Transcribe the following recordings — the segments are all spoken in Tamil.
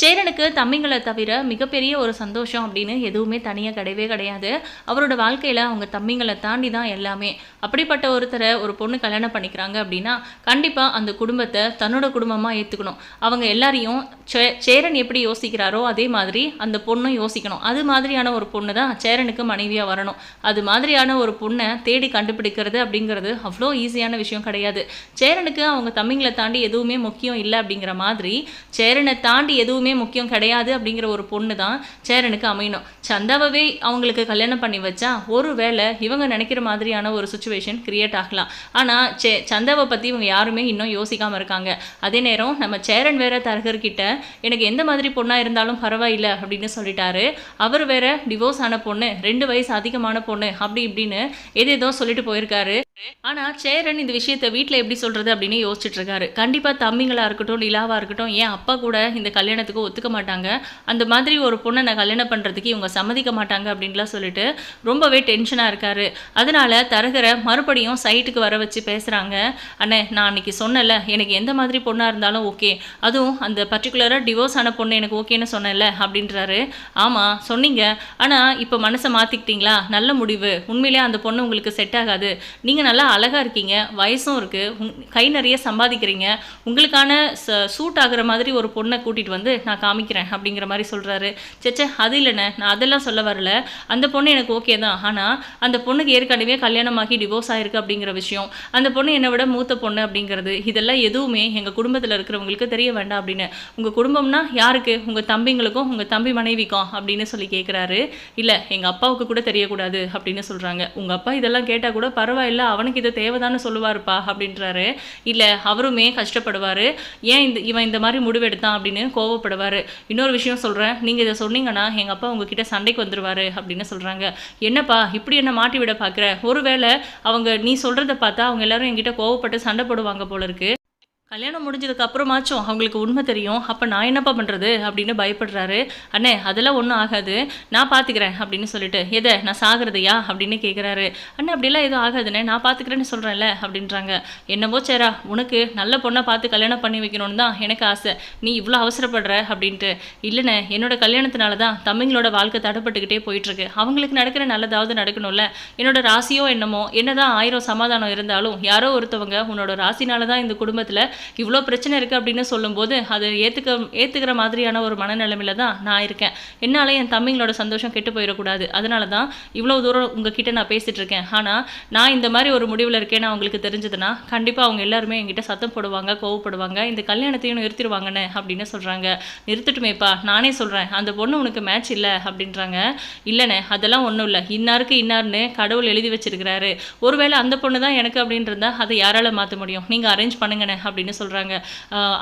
சேரனுக்கு தம்பிங்களை தவிர மிகப்பெரிய ஒரு சந்தோஷம் அப்படின்னு எதுவுமே தனியாக கிடையவே கிடையாது. அவரோட வாழ்க்கையில் அவங்க தம்பிங்களை தாண்டி தான் எல்லாமே. அப்படிப்பட்ட ஒருத்தரை ஒரு பொண்ணு கல்யாணம் பண்ணிக்கிறாங்க அப்படின்னா கண்டிப்பாக அந்த குடும்பத்தை தன்னோட குடும்பமாக ஏற்றுக்கணும் அவங்க எல்லாரையும் சே சேரன் எப்படி யோசிக்கிறாரோ அதே மாதிரி அந்த பொண்ணும் யோசிக்கணும். அது மாதிரியான ஒரு பொண்ணு தான் சேரனுக்கு மனைவியாக வரணும். அது மாதிரியான ஒரு பொண்ணை தேடி கண்டுபிடிக்கிறது அப்படிங்கிறது அவ்வளோ ஈஸியான விஷயம் கிடையாது. சேரனுக்கு அவங்க தம்பிங்களை தாண்டி எதுவுமே முக்கியம் இல்லை அப்படிங்கிற மாதிரி சேரனை தாண்டி எதுவும் முக்கியம் கிடையாது அப்படிங்கிற ஒரு பொண்ணு தான் சேரனுக்கு அமையணும். சந்தாவை அவங்களுக்கு கல்யாணம் பண்ணி வச்சா ஒருவேளை இவங்க நினைக்கிற மாதிரியான ஒரு சுச்சுவேஷன் கிரியேட் ஆகலாம். ஆனால் சே சந்தாவை பற்றி இவங்க யாருமே இன்னும் யோசிக்காமல் இருக்காங்க. அதே நேரம் நம்ம சேரன் வேற தரகர்கிட்ட எனக்கு எந்த மாதிரி பொண்ணாக இருந்தாலும் பரவாயில்ல அப்படின்னு சொல்லிட்டாரு. அவர் வேற டிவோர்ஸ் ஆன பொண்ணு ரெண்டு வயசு அதிகமான பொண்ணு அப்படி இப்படின்னு எது எதோ சொல்லிட்டு போயிருக்காரு. ஆனால் சேரன் இந்த விஷயத்த வீட்டில் எப்படி சொல்கிறது அப்படின்னு யோசிச்சுட்டு இருக்காரு. கண்டிப்பாக தம்பிங்களா இருக்கட்டும் நிலாவாக இருக்கட்டும் ஏன் அப்பா கூட இந்த கல்யாணத்துக்கு ஒத்துக்க மாட்டாங்க? அந்த மாதிரி ஒரு பொண்ணை நான் கல்யாணம் பண்ணுறதுக்கு இவங்க சம்மதிக்க மாட்டாங்க அப்படின்லாம் சொல்லிட்டு ரொம்பவே டென்ஷனாக இருக்காரு. அதனால தரகரை மறுபடியும் சைட்டுக்கு வர வச்சு பேசுகிறாங்க அண்ணே நான் அன்னைக்கு சொன்னல எனக்கு எந்த மாதிரி பொண்ணாக இருந்தாலும் ஓகே. அதுவும் அந்த பர்டிகுலராக டிவோர்ஸ் ஆன பொண்ணு எனக்கு ஓகேன்னு சொன்னேன்ல அப்படின்றாரு. ஆமாம் சொன்னீங்க. ஆனால் இப்போ மனசை மாற்றிக்கிட்டீங்களா நல்ல முடிவு. உண்மையிலே அந்த பொண்ணு உங்களுக்கு செட் ஆகாது. நீங்கள் நல்லா அழகாக இருக்கீங்க வயசும் இருக்குது கை நிறைய சம்பாதிக்கிறீங்க உங்களுக்கான ச சூட் ஆகிற மாதிரி ஒரு பொண்ணை கூட்டிகிட்டு வந்து நான் காமிக்கிறேன் அப்படிங்கிற மாதிரி சொல்கிறாரு சேச்சே அது இல்லைண்ணே நான் அதெல்லாம் சொல்ல வரல. அந்த பொண்ணு எனக்கு ஓகே தான். ஆனால் அந்த பொண்ணுக்கு ஏற்கனவே கல்யாணமாகி டிவோர்ஸ் ஆகிருக்கு அப்படிங்கிற விஷயம். அந்த பொண்ணு என்னை விட மூத்த பொண்ணு அப்படிங்கிறது இதெல்லாம் எதுவுமே எங்கள் குடும்பத்தில் இருக்கிறவங்களுக்கு தெரிய வேண்டாம் அப்படின்னு. உங்கள் குடும்பம்னா யாருக்கு? உங்கள் தம்பிங்களுக்கும் உங்கள் தம்பி மனைவிக்கும் அப்படின்னு சொல்லி கேட்குறாரு இல்லை எங்கள் அப்பாவுக்கு கூட தெரியக்கூடாது அப்படின்னு சொல்கிறாங்க உங்கள் அப்பா இதெல்லாம் கேட்டால் கூட பரவாயில்ல அவனுக்கு இது தேவைதான்னு சொல்லுவாருப்பா அப்படின்றாரு. இல்லை அவருமே கஷ்டப்படுவார். ஏன் இந்த இவன் இந்த மாதிரி முடிவெடுத்தான் அப்படின்னு கோவப்படுவார். இன்னொரு விஷயம் சொல்கிறேன் நீங்கள் இதை சொன்னீங்கன்னா எங்கள் அப்பா உங்ககிட்ட சண்டைக்கு வந்துடுவார் அப்படின்னு சொல்கிறாங்க என்னப்பா இப்படி என்ன மாட்டி விட பார்க்குற ஒருவேளை அவங்க நீ சொல்கிறத பார்த்தா அவங்க எல்லாரும் என்கிட்ட கோவப்பட்டு சண்டை போடுவாங்க போல இருக்கு. கல்யாணம் முடிஞ்சதுக்கு அப்புறமாச்சும் அவங்களுக்கு உண்மை தெரியும். அப்போ நான் என்னப்பா பண்ணுறது அப்படின்னு பயப்படுறாரு. அண்ணே அதெல்லாம் ஒன்றும் ஆகாது. நான் பார்த்துக்கிறேன் அப்படின்னு சொல்லிட்டு. எதை? நான் சாகிறதையா? அப்படின்னு கேட்குறாரு அண்ணே அப்படிலாம் எதுவும் ஆகாதுண்ணே. நான் பார்த்துக்கிறேன்னு சொல்கிறேன்ல அப்படின்றாங்க. என்னவோ சேரா உனக்கு நல்ல பொண்ணை பார்த்து கல்யாணம் பண்ணி வைக்கணும்னு தான் எனக்கு ஆசை. நீ இவ்வளோ அவசரப்படுற அப்படின்ட்டு. இல்லைண்ணே என்னோட கல்யாணத்தினால தான் தம்பிங்களோட வாழ்க்கை தடைப்பட்டுக்கிட்டே போயிட்டுருக்கு. அவங்களுக்கு நடக்கிற நல்லதாவது நடக்கணும்ல. என்னோட ராசியோ என்னமோ என்னதான் ஆயிரம் சமாதானம் இருந்தாலும் யாரோ ஒருத்தவங்க உன்னோட ராசினால தான் இந்த குடும்பத்தில் இவ்வளோ பிரச்சனை இருக்குது அப்படின்னு சொல்லும்போது அதை ஏற்றுக்க ஏற்றுக்கிற மாதிரியான ஒரு மனநிலைமையில தான் நான் இருக்கேன். என்னால் என் தம்பிங்களோட சந்தோஷம் கெட்டு போயிடக்கூடாது. அதனால தான் இவ்வளோ தூரம் உங்ககிட்ட நான் பேசிகிட்டு இருக்கேன். ஆனால் நான் இந்த மாதிரி ஒரு முடிவில் இருக்கேன்னு அவங்களுக்கு தெரிஞ்சதுன்னா கண்டிப்பாக அவங்க எல்லாருமே என்கிட்ட சத்தம் போடுவாங்க கோவப்படுவாங்க. இந்த கல்யாணத்தையும் நிறுத்திடுவாங்கன்னு அப்படின்னு சொல்கிறாங்க நிறுத்தட்டுமேப்பா நானே சொல்கிறேன் அந்த பொண்ணு உனக்கு மேட்ச் இல்லை அப்படின்றாங்க. இல்லைண்ணே அதெல்லாம் ஒன்றும் இல்லை. இன்னாருக்கு இன்னார்னு கடவுள் எழுதி வச்சிருக்கிறாரு. ஒருவேளை அந்த பொண்ணு தான் எனக்கு அப்படின்றதா அதை யாரால மாற்ற முடியும்? நீங்கள் அரேஞ்ச் பண்ணுங்கண்ணே அப்படின்னு சொல்கிறாங்க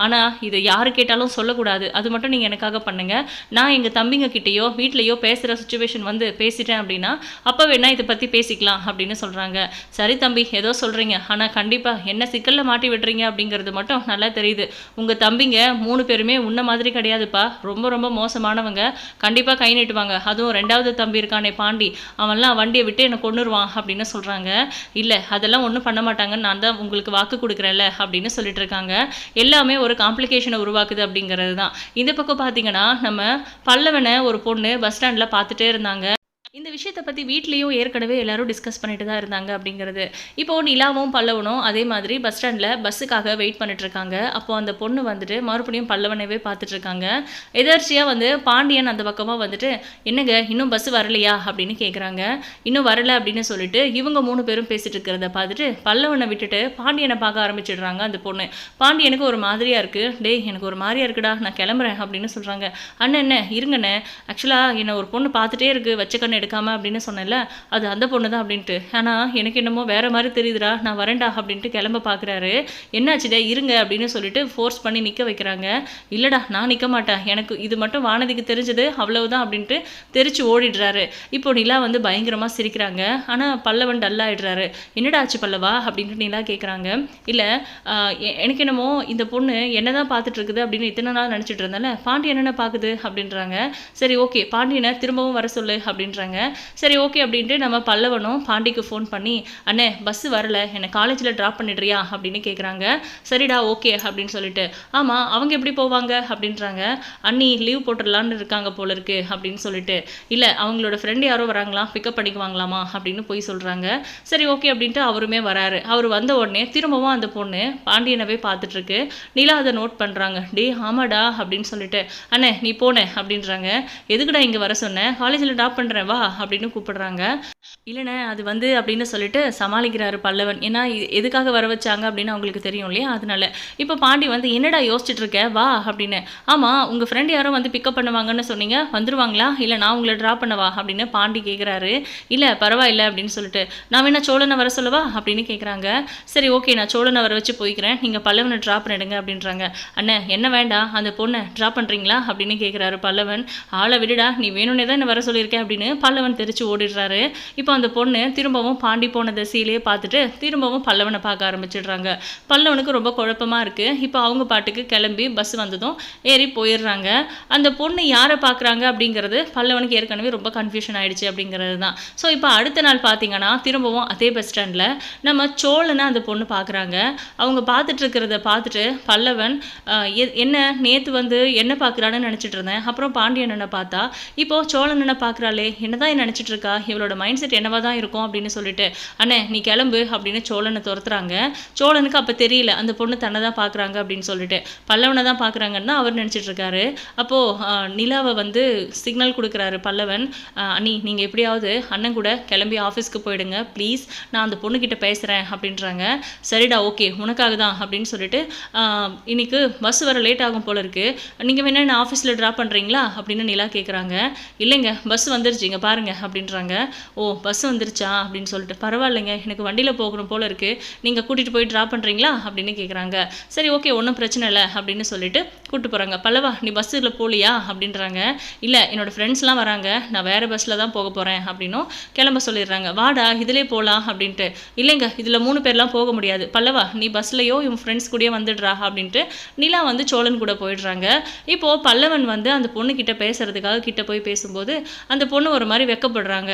ஆனால் இதை யார் கேட்டாலும் சொல்லக்கூடாது. அது மட்டும் நீங்கள் எனக்காக பண்ணுங்க. நான் எங்கள் தம்பிங்க கிட்டேயோ வீட்லேயோ பேசுகிற சுச்சுவேஷன் வந்து பேசிட்டேன் அப்படின்னா அப்போ வேணா இதை பற்றி பேசிக்கலாம் அப்படின்னு சொல்கிறாங்க சரி தம்பி ஏதோ சொல்கிறீங்க ஆனால் கண்டிப்பாக என்ன சிக்கலில் மாட்டி விடுறீங்க அப்படிங்கிறது மட்டும் நல்லா தெரியுது. உங்கள் தம்பிங்க மூணு பேருமே உன்ன மாதிரி கிடையாதுப்பா. ரொம்ப ரொம்ப மோசமானவங்க. கண்டிப்பாக கை நீட்டுவாங்க. அதுவும் ரெண்டாவது தம்பி இருக்கானே பாண்டி. அவன்லாம் வண்டியை விட்டு என்னை கொண்டுருவான் அப்படின்னு சொல்கிறாங்க இல்லை அதெல்லாம் ஒன்றும் பண்ண மாட்டாங்கன்னு நான் தான் உங்களுக்கு வாக்கு கொடுக்குறேன்ல அப்படின்னு சொல்லிட்டு இருக்காங்க எல்லாமே ஒரு காம்ப்ளிகேஷனை உருவாக்குது அப்படிங்கிறது தான். இந்த பக்கம் பார்த்தீங்கன்னா நம்ம பல்லவனை ஒரு பொண்ணு பஸ் ஸ்டாண்டில் பார்த்துட்டே இருந்தாங்க. இந்த விஷயத்தை பற்றி வீட்லேயும் ஏற்கனவே எல்லாரும் டிஸ்கஸ் பண்ணிட்டு தான் இருந்தாங்க அப்படிங்கிறது. இப்போது நிலாவும் பல்லவனும் அதே மாதிரி பஸ் ஸ்டாண்டில் பஸ்ஸுக்காக வெயிட் பண்ணிட்டுருக்காங்க அப்போ அந்த பொண்ணு வந்துட்டு மறுபடியும் பல்லவனவே பார்த்துட்ருக்காங்க எதர்ச்சியாக வந்து பாண்டியன் அந்த பக்கமாக வந்துட்டு என்னங்க இன்னும் பஸ் வரலையா? அப்படின்னு கேட்குறாங்க இன்னும் வரல அப்படின்னு சொல்லிட்டு இவங்க மூணு பேரும் பேசிகிட்டு இருக்கிறத பார்த்துட்டு பல்லவனை விட்டுட்டு பாண்டியனை பார்க்க ஆரம்பிச்சிடுறாங்க அந்த பொண்ணு. பாண்டியனுக்கு ஒரு மாதிரியாக இருக்குது டேய் எனக்கு ஒரு மாதிரியாக இருக்குடா நான் கிளம்புறேன் அப்படின்னு சொல்கிறாங்க அண்ணன் என்ன இருங்கண்ணே. ஆக்சுவலாக என்னை ஒரு பொண்ணு பார்த்துட்டே இருக்குது வச்ச எடுக்காமல் எடுக்காம அப்படின்னு சொன்னேன்ல அது அந்த பொண்ணு தான் அப்படின்ட்டு. ஆனால் எனக்கு என்னமோ வேறு மாதிரி தெரியுதுடா நான் வரேன்டா அப்படின்ட்டு கிளம்ப பார்க்குறாரு என்னாச்சுடா இருங்க அப்படின்னு சொல்லிட்டு ஃபோர்ஸ் பண்ணி நிற்க வைக்கிறாங்க. இல்லைடா நான் நிற்க மாட்டேன். எனக்கு இது மட்டும் வானதிக்கு தெரிஞ்சது அவ்வளவுதான் அப்படின்ட்டு தெரிச்சு ஓடிடுறாரு. இப்போ நிலா வந்து பயங்கரமாக சிரிக்கிறாங்க. ஆனால் பல்லவன் டல்லாகிடுறாரு என்னடா ஆச்சு பல்லவா? அப்படின்ட்டு நிலா கேட்குறாங்க இல்லை எனக்கு என்னமோ இந்த பொண்ணு என்ன தான் பார்த்துட்டு இருக்குது அப்படின்னு இத்தனை நாள் நினச்சிட்டு இருந்தால பாண்டியன் என்ன பார்க்குது அப்படின்றாங்க. சரி ஓகே பாண்டியனை திரும்பவும் வர சொல்லு அப்படின்றாங்க. அப்படின்றாங்க சரி ஓகே அப்படின்ட்டு நம்ம பல்லவனும் பாண்டிக்கு ஃபோன் பண்ணி அண்ணே பஸ்ஸு வரல. என்னை காலேஜில் ட்ராப் பண்ணிடுறியா? அப்படின்னு கேட்குறாங்க சரிடா ஓகே அப்படின்னு சொல்லிட்டு. ஆமாம் அவங்க எப்படி போவாங்க? அப்படின்றாங்க. அண்ணி லீவ் போட்டுடலான்னு இருக்காங்க போல இருக்கு அப்படின்னு சொல்லிட்டு. இல்லை அவங்களோட ஃப்ரெண்டு யாரோ வராங்களா? பிக்கப் பண்ணிக்குவாங்களாமா? அப்படின்னு போய் சொல்கிறாங்க சரி ஓகே அப்படின்ட்டு அவருமே வராரு. அவர் வந்த உடனே திரும்பவும் அந்த பொண்ணு பாண்டியனவே பார்த்துட்ருக்கு. நிலா அதை நோட் பண்ணுறாங்க டே ஆமாடா அப்படின்னு சொல்லிட்டு. அண்ணே நீ போனே அப்படின்றாங்க. எதுக்குடா இங்கே வர சொன்னேன் காலேஜில் ட்ராப் பண்ணுறேன் வா அப்படின்னு கூப்பிடுறாங்க. இல்லைண்ணே அது வந்து அப்படின்னு சொல்லிட்டு சமாளிக்கிறாரு பல்லவன். ஏன்னா எதுக்காக வர வச்சாங்க அப்படின்னு அவங்களுக்கு தெரியும் இல்லையா? அதனால. இப்போ பாண்டி வந்து என்னடா யோசிச்சுட்டு இருக்க? வா அப்படின்னு. ஆமாம் உங்கள் ஃப்ரெண்ட் யாரும் வந்து பிக்கப் பண்ணுவாங்கன்னு சொன்னீங்க. வந்துருவாங்களா? இல்லை நான் உங்களை ட்ராப் பண்ணவா? அப்படின்னு பாண்டி கேட்குறாரு இல்லை பரவாயில்ல அப்படின்னு சொல்லிட்டு. நான் வேணா சோழனை வர சொல்லவா? அப்படின்னு கேட்குறாங்க சரி ஓகே நான் சோழனை வர வச்சு போய்க்கிறேன். நீங்கள் பல்லவனை ட்ராப் பண்ணிடுங்க அப்படின்றாங்க. அண்ணே என்ன வேண்டாம் அந்த பொண்ணை ட்ராப் பண்ணுறீங்களா அப்படின்னு கேட்குறாரு பல்லவன். ஆளை விடுடா நீ வேணும்னே தான் என்ன வர சொல்லியிருக்கேன் அப்படின்னு பல்லவன் தெரிச்சு ஓடிடுறாரு. இப்போ அந்த பொண்ணு திரும்பவும் பாண்டி போன திசையிலேயே பார்த்துட்டு திரும்பவும் பல்லவனை பார்க்க ஆரம்பிச்சிடுறாங்க. பல்லவனுக்கு ரொம்ப குழப்பமா இருக்கு. இப்போ அவங்க பாட்டுக்கு கிளம்பி பஸ் வந்ததும் ஏறி போயிடுறாங்க. அந்த பொண்ணு யாரை பார்க்குறாங்க அப்படிங்கிறது பல்லவனுக்கு ஏற்கனவே ரொம்ப கன்ஃபியூஷன் ஆயிடுச்சு அப்படிங்கிறது தான். ஸோ இப்போ அடுத்த நாள் பார்த்தீங்கன்னா திரும்பவும் அதே பஸ் ஸ்டாண்டில் நம்ம சோழனை அந்த பொண்ணு பார்க்குறாங்க. அவங்க பார்த்துட்டு இருக்கிறத பார்த்துட்டு பல்லவன் எ- என்ன நேற்று வந்து என்ன பார்க்குறான்னு நினச்சிட்டு இருந்தேன். அப்புறம் பாண்டியனனை பார்த்தா இப்போ சோழனனை பார்க்குறாளே என்னதான் நினச்சிட்டு இருக்கா? இவளோட மைண்ட் செட் என்னவா தான் இருக்கும் அப்படின்னு சொல்லிட்டு. அண்ணே நீ கிளம்பு அப்படின்னு சோழனை துரத்துறாங்க. சோழனுக்கு அப்போ தெரியல அந்த பொண்ணு தன்னை தான் பார்க்குறாங்க அப்படின்னு சொல்லிட்டு. பல்லவனை தான் பார்க்குறாங்கன்னா அவர் நினச்சிட்டு இருக்காரு. அப்போது நிலாவை வந்து சிக்னல் கொடுக்குறாரு பல்லவன். அண்ணி நீங்கள் எப்படியாவது அண்ணன் கூட கிளம்பி ஆஃபீஸ்க்கு போயிடுங்க. ப்ளீஸ் நான் அந்த பொண்ணுக்கிட்ட பேசுகிறேன் அப்படின்றாங்க. சரிடா ஓகே உனக்காக தான் அப்படின்னு சொல்லிட்டு இன்னைக்கு பஸ் வர லேட் ஆகும் போல இருக்குது நீங்கள் வேணா என்ன ஆஃபீஸில் ட்ராப் பண்ணுறீங்களா அப்படின்னு நிலா கேட்குறாங்க இல்லைங்க பஸ் வந்துருச்சு. இங்கே பாருங்க அப்படின்றாங்க. ஓ பஸ் வந்துருச்சா? அப்படின்னு சொல்லிட்டு பரவாயில்லைங்க எனக்கு வண்டியில் போகணும் போல் இருக்கு. நீங்கள் கூட்டிகிட்டு போய் ட்ராப் பண்ணுறீங்களா அப்படின்னு கேட்குறாங்க சரி ஓகே ஒன்றும் பிரச்சனை இல்லை அப்படின்னு சொல்லிட்டு கூப்பிட்டு போகிறாங்க பல்லவா நீ பஸ்ஸில் போகலையா அப்படின்றாங்க. இல்லை என்னோடய ஃப்ரெண்ட்ஸ்லாம் வராங்க. நான் வேறு பஸ்ஸில் தான் போக போகிறேன் அப்படின்னும் கிளம்ப சொல்லிடுறாங்க. வாடா இதிலே போகலாம் அப்படின்ட்டு. இல்லைங்க இதில் மூணு பேர்லாம் போக முடியாது. பல்லவா நீ பஸ்லையோ இவன் ஃப்ரெண்ட்ஸ் கூடயே வந்துடுறா அப்படின்ட்டு நிலா வந்து சோழன் கூட போயிடுறாங்க. இப்போது பல்லவன் வந்து அந்த பொண்ணுக்கிட்ட பேசுகிறதுக்காக பேசுறதுக்காக கிட்ட போய் பேசும்போது அந்த பொண்ணு ஒரு மாதிரி வெக்கப்படுறாங்க.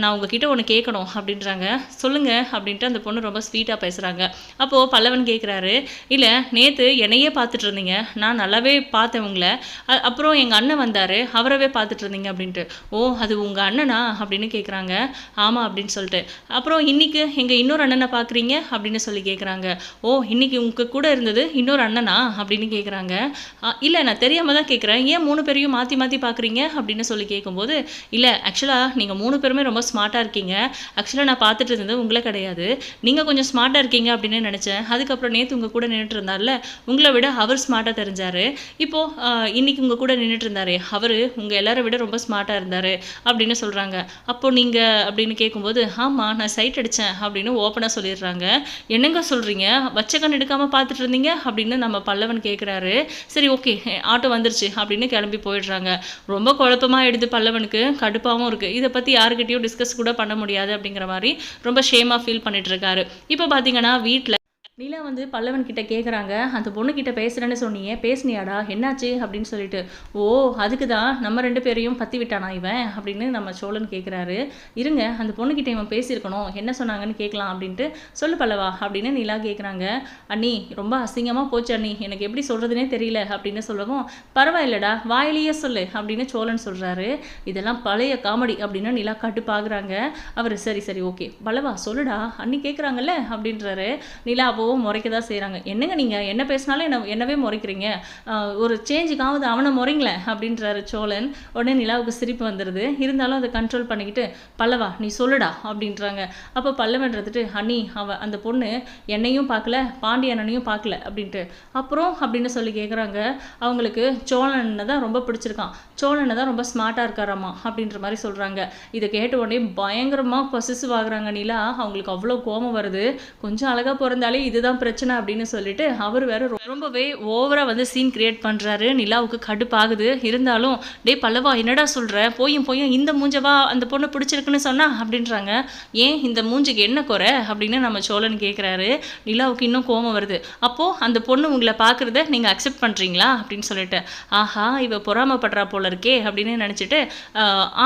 நான் உங்ககிட்ட ஒன்று கேட்கணும் அப்படின்றாங்க. சொல்லுங்க அப்படின்ட்டு அந்த பொண்ணு ரொம்ப ஸ்வீட்டாக பேசுகிறாங்க அப்போது பல்லவன் கேட்குறாரு இல்லை நேற்று என்னையே பார்த்துட்டு இருந்தீங்க. நான் நல்லாவே பார்த்தேன் உங்களை. அப்புறம் எங்கள் அண்ணன் வந்தார். அவரவே பார்த்துட்டு இருந்தீங்க அப்படின்ட்டு. ஓ அது உங்கள் அண்ணனா? அப்படின்னு கேட்குறாங்க ஆமாம் அப்படின்னு சொல்லிட்டு. அப்புறம் இன்னைக்கு எங்கள் இன்னொரு அண்ணனை பார்க்குறீங்க அப்படின்னு சொல்லி கேட்குறாங்க ஓ இன்னைக்கு உங்க கூட இருந்தது இன்னொரு அண்ணனா? அப்படின்னு கேட்குறாங்க இல்லை நான் தெரியாமல் தான் கேட்குறேன் ஏன் மூணு பேரையும் மாற்றி மாற்றி பார்க்குறீங்க அப்படின்னு சொல்லி கேட்கும்போது இல்லை ஆக்சுவலாக நீங்கள் மூணு பேருமே ரொம்ப ஸ்மார்ட்டாக இருக்கீங்க. ஆக்சுவலாக நான் பார்த்துட்டு இருந்தது உங்களை கிடையாது. நீங்கள் கொஞ்சம் ஸ்மார்ட்டாக இருக்கீங்க அப்படின்னு நினச்சேன். அதுக்கப்புறம் நேற்று உங்கள் கூட நின்றுட்டு இருந்தார்ல உங்களை விட அவர் ஸ்மார்ட்டாக தெரிஞ்சார். இப்போது இன்னைக்கு உங்கள் கூட நின்றுட்டு இருந்தார் அவர் உங்கள் எல்லாரை விட ரொம்ப ஸ்மார்ட்டாக இருந்தார் அப்படின்னு சொல்கிறாங்க அப்போ நீங்கள் அப்படின்னு கேட்கும்போது ஆமாம் நான் சைட் அடித்தேன் அப்படின்னு ஓப்பனாக சொல்லிடுறாங்க. என்னங்க சொல்கிறீங்க வச்ச கண் எடுக்காமல் பார்த்துட்டு இருந்தீங்க? அப்படின்னு நம்ம பல்லவன் கேட்குறாரு சரி ஓகே ஆட்டோ வந்துருச்சு அப்படின்னு கிளம்பி போயிடுறாங்க. ரொம்ப குழப்பமாக எடுத்து பல்லவனுக்கு. கடுப்பாகவும் இருக்குது இதை பற்றி யாருக்கிட்டையும் டிஸ்கஸ் கூட பண்ண முடியாது அப்படிங்கிற மாதிரி ரொம்ப ஷேமாக ஃபீல் பண்ணிட்டு இருக்காரு. இப்போ பார்த்தீங்கன்னா வீட்டில் நிலா வந்து பல்லவன் கிட்ட கேட்குறாங்க அந்த பொண்ணுக்கிட்ட பேசுகிறேன்னு சொன்னியே பேசுனியாடா? என்னாச்சு? அப்படின்னு சொல்லிட்டு ஓ அதுக்கு தான் நம்ம ரெண்டு பேரையும் பற்றி விட்டானா இவன்? அப்படின்னு நம்ம சோழன் கேட்குறாரு இருங்க அந்த பொண்ணுக்கிட்ட இவன் பேசியிருக்கணும். என்ன சொன்னாங்கன்னு கேட்கலாம் அப்படின்ட்டு சொல்லு பல்லவா அப்படின்னு நிலா கேட்குறாங்க அண்ணி ரொம்ப அசிங்கமாக போச்சு அண்ணி. எனக்கு எப்படி சொல்கிறதுனே தெரியல அப்படின்னு சொல்லவும் பரவாயில்லடா வாயிலேயே சொல்லு அப்படின்னு சோழன் சொல்கிறாரு இதெல்லாம் பழைய காமெடி அப்படின்னு நிலா கட்டுப்பாகுறாங்க. அவர் சரி சரி ஓகே. பல்லவா சொல்லுடா. அண்ணி கேட்குறாங்கல்ல அப்படின்றாரு. நிலா அப்போவும் முறைக்க தான் செய்கிறாங்க என்னங்க நீங்கள் என்ன பேசினாலும் என்ன என்னவே முறைக்கிறீங்க. ஒரு சேஞ்சுக்காவது அவனை முறைங்களேன் அப்படின்றாரு சோழன். உடனே நிலாவுக்கு சிரிப்பு வந்துடுது இருந்தாலும் அதை கண்ட்ரோல் பண்ணிக்கிட்டு பல்லவா நீ சொல்லுடா அப்படின்றாங்க. அப்போ பல்லவன்றதுட்டு ஹனி அவ அந்த பொண்ணு என்னையும் பார்க்கல பாண்டியண்ணனையும் பார்க்கல அப்படின்ட்டு. அப்புறம் அப்படின்னு சொல்லி கேட்குறாங்க அவங்களுக்கு சோழனை தான் ரொம்ப பிடிச்சிருக்கான். சோழனை தான் ரொம்ப ஸ்மார்ட்டாக இருக்காராமா அப்படின்ற மாதிரி சொல்கிறாங்க இதை கேட்ட உடனே பயங்கரமாக பொசிசிவ் ஆகுறாங்க நிலா. அவங்களுக்கு அவ்வளோ கோபம் வருது. கொஞ்சம் அழகாக பிறந்தாலே இது இதுதான் பிரச்சனை அப்படின்னு சொல்லிட்டு அவர் வேற ரொம்பவே ஓவராக வந்து சீன் கிரியேட் பண்ணுறாரு நிலாவுக்கு கடுப்பாகுது. இருந்தாலும் டேய் பல்லவா என்னடா சொல்கிற போயும் போயும் இந்த மூஞ்சவா அந்த பொண்ணு பிடிச்சிருக்குன்னு சொன்னா? அப்படின்றாங்க. ஏன் இந்த மூஞ்சுக்கு என்ன குறை? அப்படின்னு நம்ம சோழன் கேட்குறாரு நிலாவுக்கு இன்னும் கோபம் வருது. அப்போது அந்த பொண்ணு உங்களை பார்க்குறத நீங்கள் அக்செப்ட் பண்ணுறீங்களா அப்படின்னு சொல்லிட்டு. ஆஹா இவ பொறாமப்படுறா போல இருக்கே அப்படின்னு நினச்சிட்டு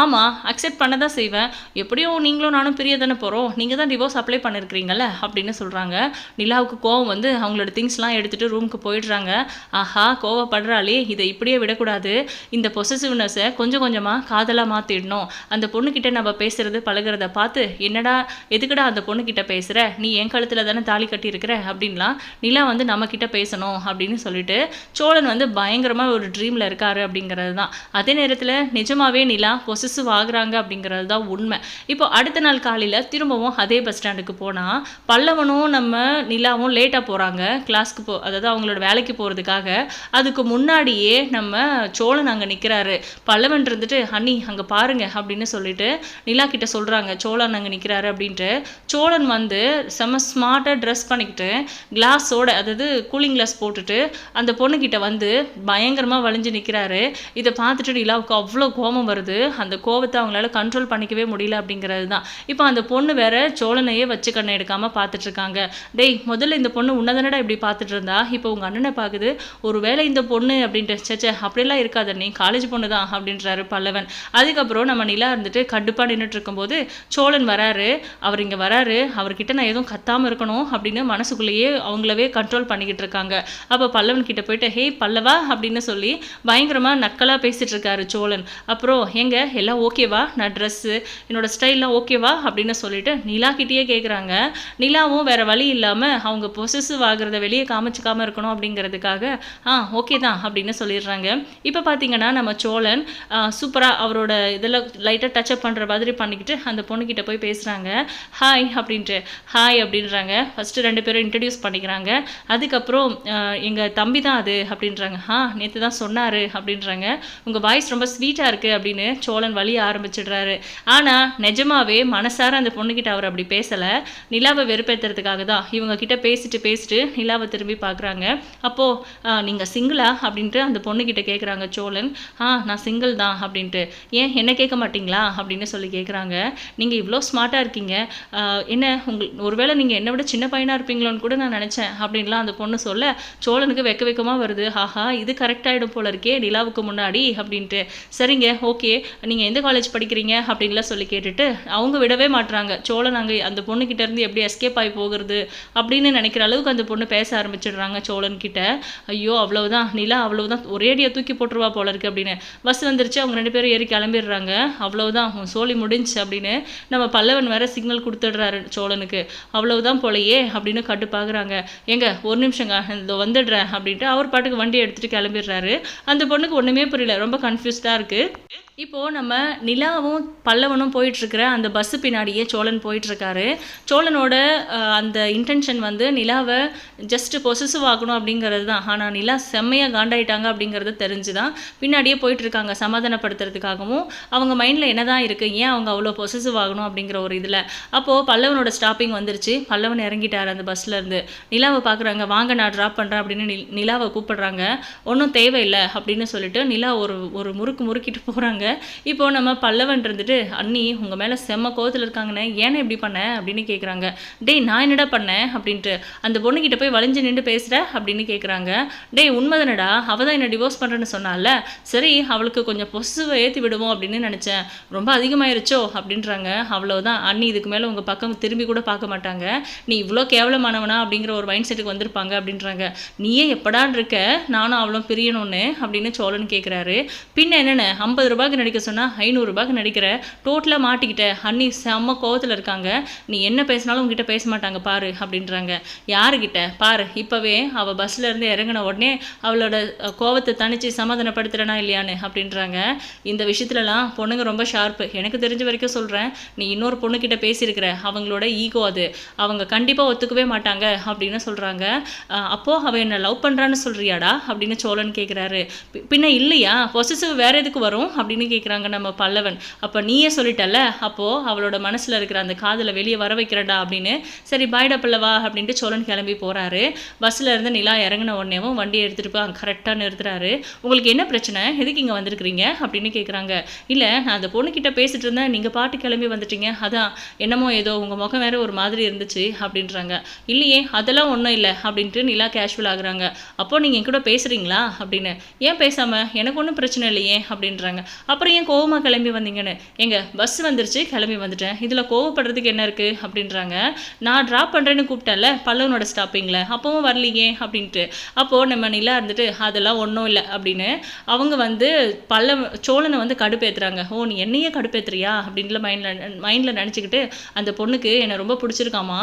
ஆமாம் அக்செப்ட் பண்ண தான் செய்வேன். எப்படியும் நீங்களும் நானும் பிரிய தானே போகிறோம் நீங்கள் தான் டிவோர்ஸ் அப்ளை பண்ணியிருக்கிறீங்கல்ல அப்படின்னு சொல்கிறாங்க நிலா நிலாவுக்கு கோவம் வந்து அவங்களோட திங்ஸ்லாம் எடுத்துகிட்டு ரூமுக்கு போயிடுறாங்க. ஆஹா கோவப்படுறாளே இதை இப்படியே விடக்கூடாது. இந்த பொசசிவ்னஸை கொஞ்சம் கொஞ்சமாக காதலாக மாற்றிடணும் அந்த பொண்ணுக்கிட்ட நம்ம பேசுகிறது பழகுறத பார்த்து என்னடா எதுக்குடா அந்த பொண்ணுக்கிட்ட பேசுகிற நீ என் கழுத்தில் தானே தாலி கட்டியிருக்கிற? அப்படின்லாம் நிலா வந்து நம்மக்கிட்ட பேசணும் அப்படின்னு சொல்லிட்டு சோழன் வந்து பயங்கரமாக ஒரு ட்ரீமில் இருக்காரு அப்படிங்கிறது தான். அதே நேரத்தில் நிஜமாவே நிலா பொசசிவ் ஆகுறாங்க அப்படிங்கிறது தான் உண்மை. இப்போ அடுத்த நாள் காலையில் திரும்பவும் அதே பஸ் ஸ்டாண்டுக்கு போனால் பல்லவனும் நம்ம நிலா நிலாவும் லேட்டாக போகிறாங்க கிளாஸ்க்கு போ அதாவது அவங்களோட வேலைக்கு போகிறதுக்காக அதுக்கு முன்னாடியே நம்ம சோழன் அங்கே நிற்கிறாரு பல்லவன் இருந்துட்டு ஹனி அங்கே பாருங்க அப்படின்னு சொல்லிட்டு நிலா கிட்ட சொல்கிறாங்க சோழன் அங்கே நிற்கிறாரு அப்படின்ட்டு. சோழன் வந்து செம்ம ஸ்மார்ட்டாக ட்ரெஸ் பண்ணிக்கிட்டு கிளாஸோட அதாவது கூலிங் கிளாஸ் போட்டுட்டு அந்த பொண்ணுக்கிட்ட வந்து பயங்கரமாக வளைஞ்சு நிற்கிறாரு இதை பார்த்துட்டு நிலாவுக்கு அவ்வளோ கோபம் வருது. அந்த கோபத்தை அவங்களால கண்ட்ரோல் பண்ணிக்கவே முடியல அப்படிங்கிறது தான் இப்போ அந்த பொண்ணு வேற சோழனையே வச்சு கண்ணை எடுக்காமல் பார்த்துட்டு இருக்காங்க. டேய் முதல்ல இந்த பொண்ணு உன்னதனடா இப்படி பார்த்துட்டு இருந்தா? இப்போ உங்கள் அண்ணனை பார்க்குது ஒருவேளை இந்த பொண்ணு அப்படின்ட்டு சேச்சே அப்படிலாம் இருக்காத நீ காலேஜ் பொண்ணு தான் அப்படின்றாரு பல்லவன். அதுக்கப்புறம் நம்ம நிலா இருந்துட்டு கடுப்பாக நின்றுட்டு இருக்கும்போது சோழன் வராரு அவர் இங்கே வராரு அவர்கிட்ட நான் எதுவும் கத்தாமல் இருக்கணும் அப்படின்னு மனசுக்குள்ளேயே அவங்களவே கண்ட்ரோல் பண்ணிக்கிட்டு இருக்காங்க. அப்போ பல்லவன் கிட்ட போயிட்டு ஹே பல்லவா? அப்படின்னு சொல்லி பயங்கரமாக நக்கலாக பேசிட்டு இருக்காரு சோழன். அப்புறம் எங்க எல்லாம் ஓகேவா நான் ட்ரெஸ்ஸு என்னோட ஸ்டைல்லாம் ஓகேவா அப்படின்னு சொல்லிட்டு நிலா கிட்டேயே கேட்குறாங்க நிலாவும் வேற வழி இல்லாமல் அவங்க பொசசிவ் ஆகிறத வெளியே காமிச்சிக்காம இருக்கணும் அப்படிங்கிறதுக்காக ஆ ஓகே தான் அப்படின்னு சொல்லிடுறாங்க. இப்போ பார்த்தீங்கன்னா நம்ம சோழன் சூப்பராக அவரோட இதில் லைட்டாக டச்சப் பண்ணுற மாதிரி பண்ணிக்கிட்டு அந்த பொண்ணுக்கிட்ட போய் பேசுகிறாங்க ஹாய் அப்படின்ட்டு ஹாய் அப்படின்றாங்க. ஃபஸ்ட்டு ரெண்டு பேரும் இன்ட்ரடியூஸ் பண்ணிக்கிறாங்க. அதுக்கப்புறம் எங்கள் தம்பி தான் அது அப்படின்றாங்க. ஆ நேற்று தான் சொன்னார் அப்படின்றாங்க. உங்கள் வாய்ஸ் ரொம்ப ஸ்வீட்டாக இருக்குது அப்படின்னு சோழன் வழிய ஆரம்பிச்சிடுறாரு. ஆனால் நிஜமாவே மனசார அந்த பொண்ணுக்கிட்ட அவர் அப்படி பேசலை. நிலாவை வெறுப்பேற்றுறதுக்காக தான் இவங்க கிட்ட பேசிட்டு பேசிட்டு நிலாவை திரும்பி பார்க்குறாங்க. அப்போது நீங்கள் சிங்கிளா அப்படின்ட்டு அந்த பொண்ணுக்கிட்ட கேட்குறாங்க சோழன். ஆ நான் சிங்கிள் தான் அப்படின்ட்டு. ஏன் என்ன கேட்க மாட்டிங்களா? அப்படின்னு சொல்லி கேட்குறாங்க நீங்கள் இவ்வளோ ஸ்மார்ட்டாக இருக்கீங்க. என்ன உங்கள் ஒருவேளை நீங்கள் என்னை விட சின்ன பையனாக இருப்பீங்களோன்னு கூட நான் நினச்சேன் அப்படின்லாம் அந்த பொண்ணு சொல்ல சோழனுக்கு வெக்க வெக்கமாக வருது. ஆஹா இது கரெக்டாகிடும் போல இருக்கே நிலாவுக்கு முன்னாடி அப்படின்ட்டு. சரிங்க ஓகே. நீங்கள் எந்த காலேஜ் படிக்கிறீங்க? அப்படின்லாம் சொல்லி கேட்டுட்டு அவங்க விடவே மாட்டுறாங்க சோழன் அங்கே அந்த பொண்ணுக்கிட்டேருந்து எப்படி எஸ்கேப் ஆகி போகிறது? அப்படின்னு நினைக்கிற அளவுக்கு அந்த பொண்ணு பேச ஆரம்பிச்சிடுறாங்க சோழன்கிட்ட ஐயோ அவ்வளவுதான். நிலா அவ்வளவுதான். ஒரேடியாக தூக்கி போட்டுருவா போல இருக்கு அப்படின்னு. பஸ் வந்துருச்சு அவங்க ரெண்டு பேரும் ஏறி கிளம்பிடுறாங்க. அவ்வளவுதான். சோழி முடிஞ்சு அப்படின்னு நம்ம பல்லவன் வேற சிக்னல் கொடுத்துடுறாரு சோழனுக்கு. அவ்வளவுதான் போலையே அப்படின்னு கட்டுப்பாக்குறாங்க. ஏங்க ஒரு நிமிஷங்க இதோ வந்துடுறேன் அப்படின்ட்டு அவர் பாட்டுக்கு வண்டி எடுத்துட்டு கிளம்பிடுறாரு. அந்த பொண்ணுக்கு ஒண்ணுமே புரியல. ரொம்ப கன்ஃபியூஸ்டாக இருக்கு. இப்போ நம்ம நிலாவும் பல்லவனும் போயிட்டு இருக்கிற அந்த பஸ்ஸு பின்னாடியே சோழன் போயிட்டு இருக்காரு. சோழனோட அந்த இன்டென்ஷன் வந்து வந்து நிலாவை ஜஸ்ட் பொசசிவ் ஆகணும் அப்படிங்கிறது தான். ஆனால் நிலா செம்மையாக காண்டாயிட்டாங்க அப்படிங்கிறது தெரிஞ்சு தான் பின்னாடியே போயிட்டுருக்காங்க சமாதானப்படுத்துறதுக்காகவும். அவங்க மைண்டில் என்னதான் இருக்குது ஏன் அவங்க அவ்வளோ பொசசிவ் ஆகணும் அப்படிங்கிற ஒரு இதில்? அப்போது பல்லவனோட ஸ்டாப்பிங் வந்துருச்சு. பல்லவன் இறங்கிட்டார் அந்த பஸ்லேருந்து நிலாவை பார்க்குறாங்க வாங்க நான் ட்ராப் பண்ணுறேன் அப்படின்னு நில்- நிலாவை கூப்பிடுறாங்க. ஒன்றும் தேவையில்லை அப்படின்னு சொல்லிட்டு நிலா ஒரு ஒரு முறுக்கு முறுக்கிட்டு போகிறாங்க இப்போது நம்ம பல்லவன் இருந்துட்டு அண்ணி உங்கள் மேலே செம்ம கோவத்தில் இருக்காங்கண்ணே. ஏன்னா இப்படி பண்ண? அப்படின்னு கேட்குறாங்க டேய் நான் என்னடா பண்ணேன்? அப்படின்னு அப்படின்ட்டு அந்த பொண்ணுக்கிட்ட போய் வளைஞ்சு நின்று பேசுகிற அப்படின்னு கேட்குறாங்க டேய் உண்மைதானடா? அவள் தான் என்னை டிவோர்ஸ் பண்ணுறேன்னு சொன்னால. சரி அவளுக்கு கொஞ்சம் பொசுவை ஏற்றி விடுவோம் அப்படின்னு நினச்சேன். ரொம்ப அதிகமாயிருச்சோ? அப்படின்றாங்க. அவ்வளோதான் அண்ணி இதுக்கு மேலே உங்கள் பக்கம் திரும்பி கூட பார்க்க மாட்டாங்க. நீ இவ்வளோ கேவலமானவனா அப்படிங்கிற ஒரு மைண்ட் செட்டுக்கு வந்திருப்பாங்க அப்படின்றாங்க. நீயே எப்படான் இருக்க நானும் அவளும் பிரியணும்னு அப்படின்னு சோழன் கேட்குறாரு பின்ன என்னென்ன? ஐம்பது ரூபாய்க்கு நடிக்க சொன்னால் ஐநூறுரூபாய்க்கு நடிக்கிற. டோட்டலாக மாட்டிக்கிட்ட. அண்ணி செம்ம கோவத்தில் இருக்காங்க. நீ என்ன பேசினாலும் உங்ககிட்ட பேச மாட்டாங்க பாரு அப்படின்றாங்க. யாருக்கிட்ட பாரு இப்போவே அவள் பஸ்ல இருந்து இறங்கின உடனே அவளோட கோவத்தை தணிச்சு சமாதானப்படுத்துறனா இல்லையான்னு அப்படின்றாங்க. இந்த விஷயத்துலலாம் பொண்ணுங்க ரொம்ப ஷார்ப்பு எனக்கு தெரிஞ்ச வரைக்கும் சொல்கிறேன் நீ இன்னொரு பொண்ணுக்கிட்ட பேசியிருக்கிற. அவங்களோட ஈகோ அது. அவங்க கண்டிப்பாக ஒத்துக்கவே மாட்டாங்க அப்படின்னு சொல்கிறாங்க அப்போது அவள் என்னை லவ் பண்ணுறான்னு சொல்கிறியாடா அப்படின்னு சோழன் கேட்குறாரு பின்ன இல்லையா? பொசிசிவ் வேற எதுக்கு வரும் அப்படின்னு கேட்குறாங்க நம்ம பல்லவன். அப்போ நீயே சொல்லிட்டல்ல அப்போது அவளோட மனசில் இருக்கிற அந்த காதலை வெளியே வர வைக்கிறடா அப்படின்னு. சரி பாய்டா பல்லவா அப்படின்னு அப்படின்ட்டு சோழன் கிளம்பி போகிறாரு பஸ்ஸில் இருந்து நிலா இறங்கின உடனேவும் வண்டியை எடுத்துகிட்டு போய் கரெக்டாக நிறுத்துறாரு. உங்களுக்கு என்ன பிரச்சனை? எதுக்கு இங்கே வந்திருக்கிறீங்க? அப்படின்னு கேட்குறாங்க இல்லை நான் அந்த பொண்ணுக்கிட்ட பேசிட்டு இருந்தேன். நீங்கள் பாட்டு கிளம்பி வந்துட்டீங்க. அதான் என்னமோ ஏதோ உங்கள் முகம் வேற ஒரு மாதிரி இருந்துச்சு அப்படின்றாங்க. இல்லையே அதெல்லாம் ஒன்றும் இல்லை அப்படின்ட்டு நிலா கேஷுவல் ஆகுறாங்க. அப்போ நீங்கள் என் கூட பேசுகிறீங்களா அப்படின்னு. ஏன் பேசாமல் எனக்கு ஒன்றும் பிரச்சனை இல்லையே அப்படின்றாங்க. அப்புறம் ஏன் கோவமாக கிளம்பி வந்தீங்கன்னு? எங்க பஸ் வந்துருச்சு கிளம்பி வந்துட்டேன். இதில் கோவப்படுறதுக்கு என்ன இருக்குது அப்படின்றாங்க. நான் ட்ராப் பண்ணுறேன்னு கூப்பிட்டேன்ல பல்லவனோட ஸ்டாப்பிங்கில் அப்போவும் வரலையே அப்படின்ட்டு. அப்போது நம்ம நிலா இருந்துட்டு அதெல்லாம் ஒன்றும் இல்லை அப்படின்னு அவங்க வந்து பல்ல சோழனை வந்து கடுப்பேற்றுறாங்க ஓ நீ என்னையே கடுப்பேற்றுறியா அப்படின்ட்டு மைண்டில் மைண்டில் நினச்சிக்கிட்டு அந்த பொண்ணுக்கு என்னை ரொம்ப பிடிச்சிருக்காமா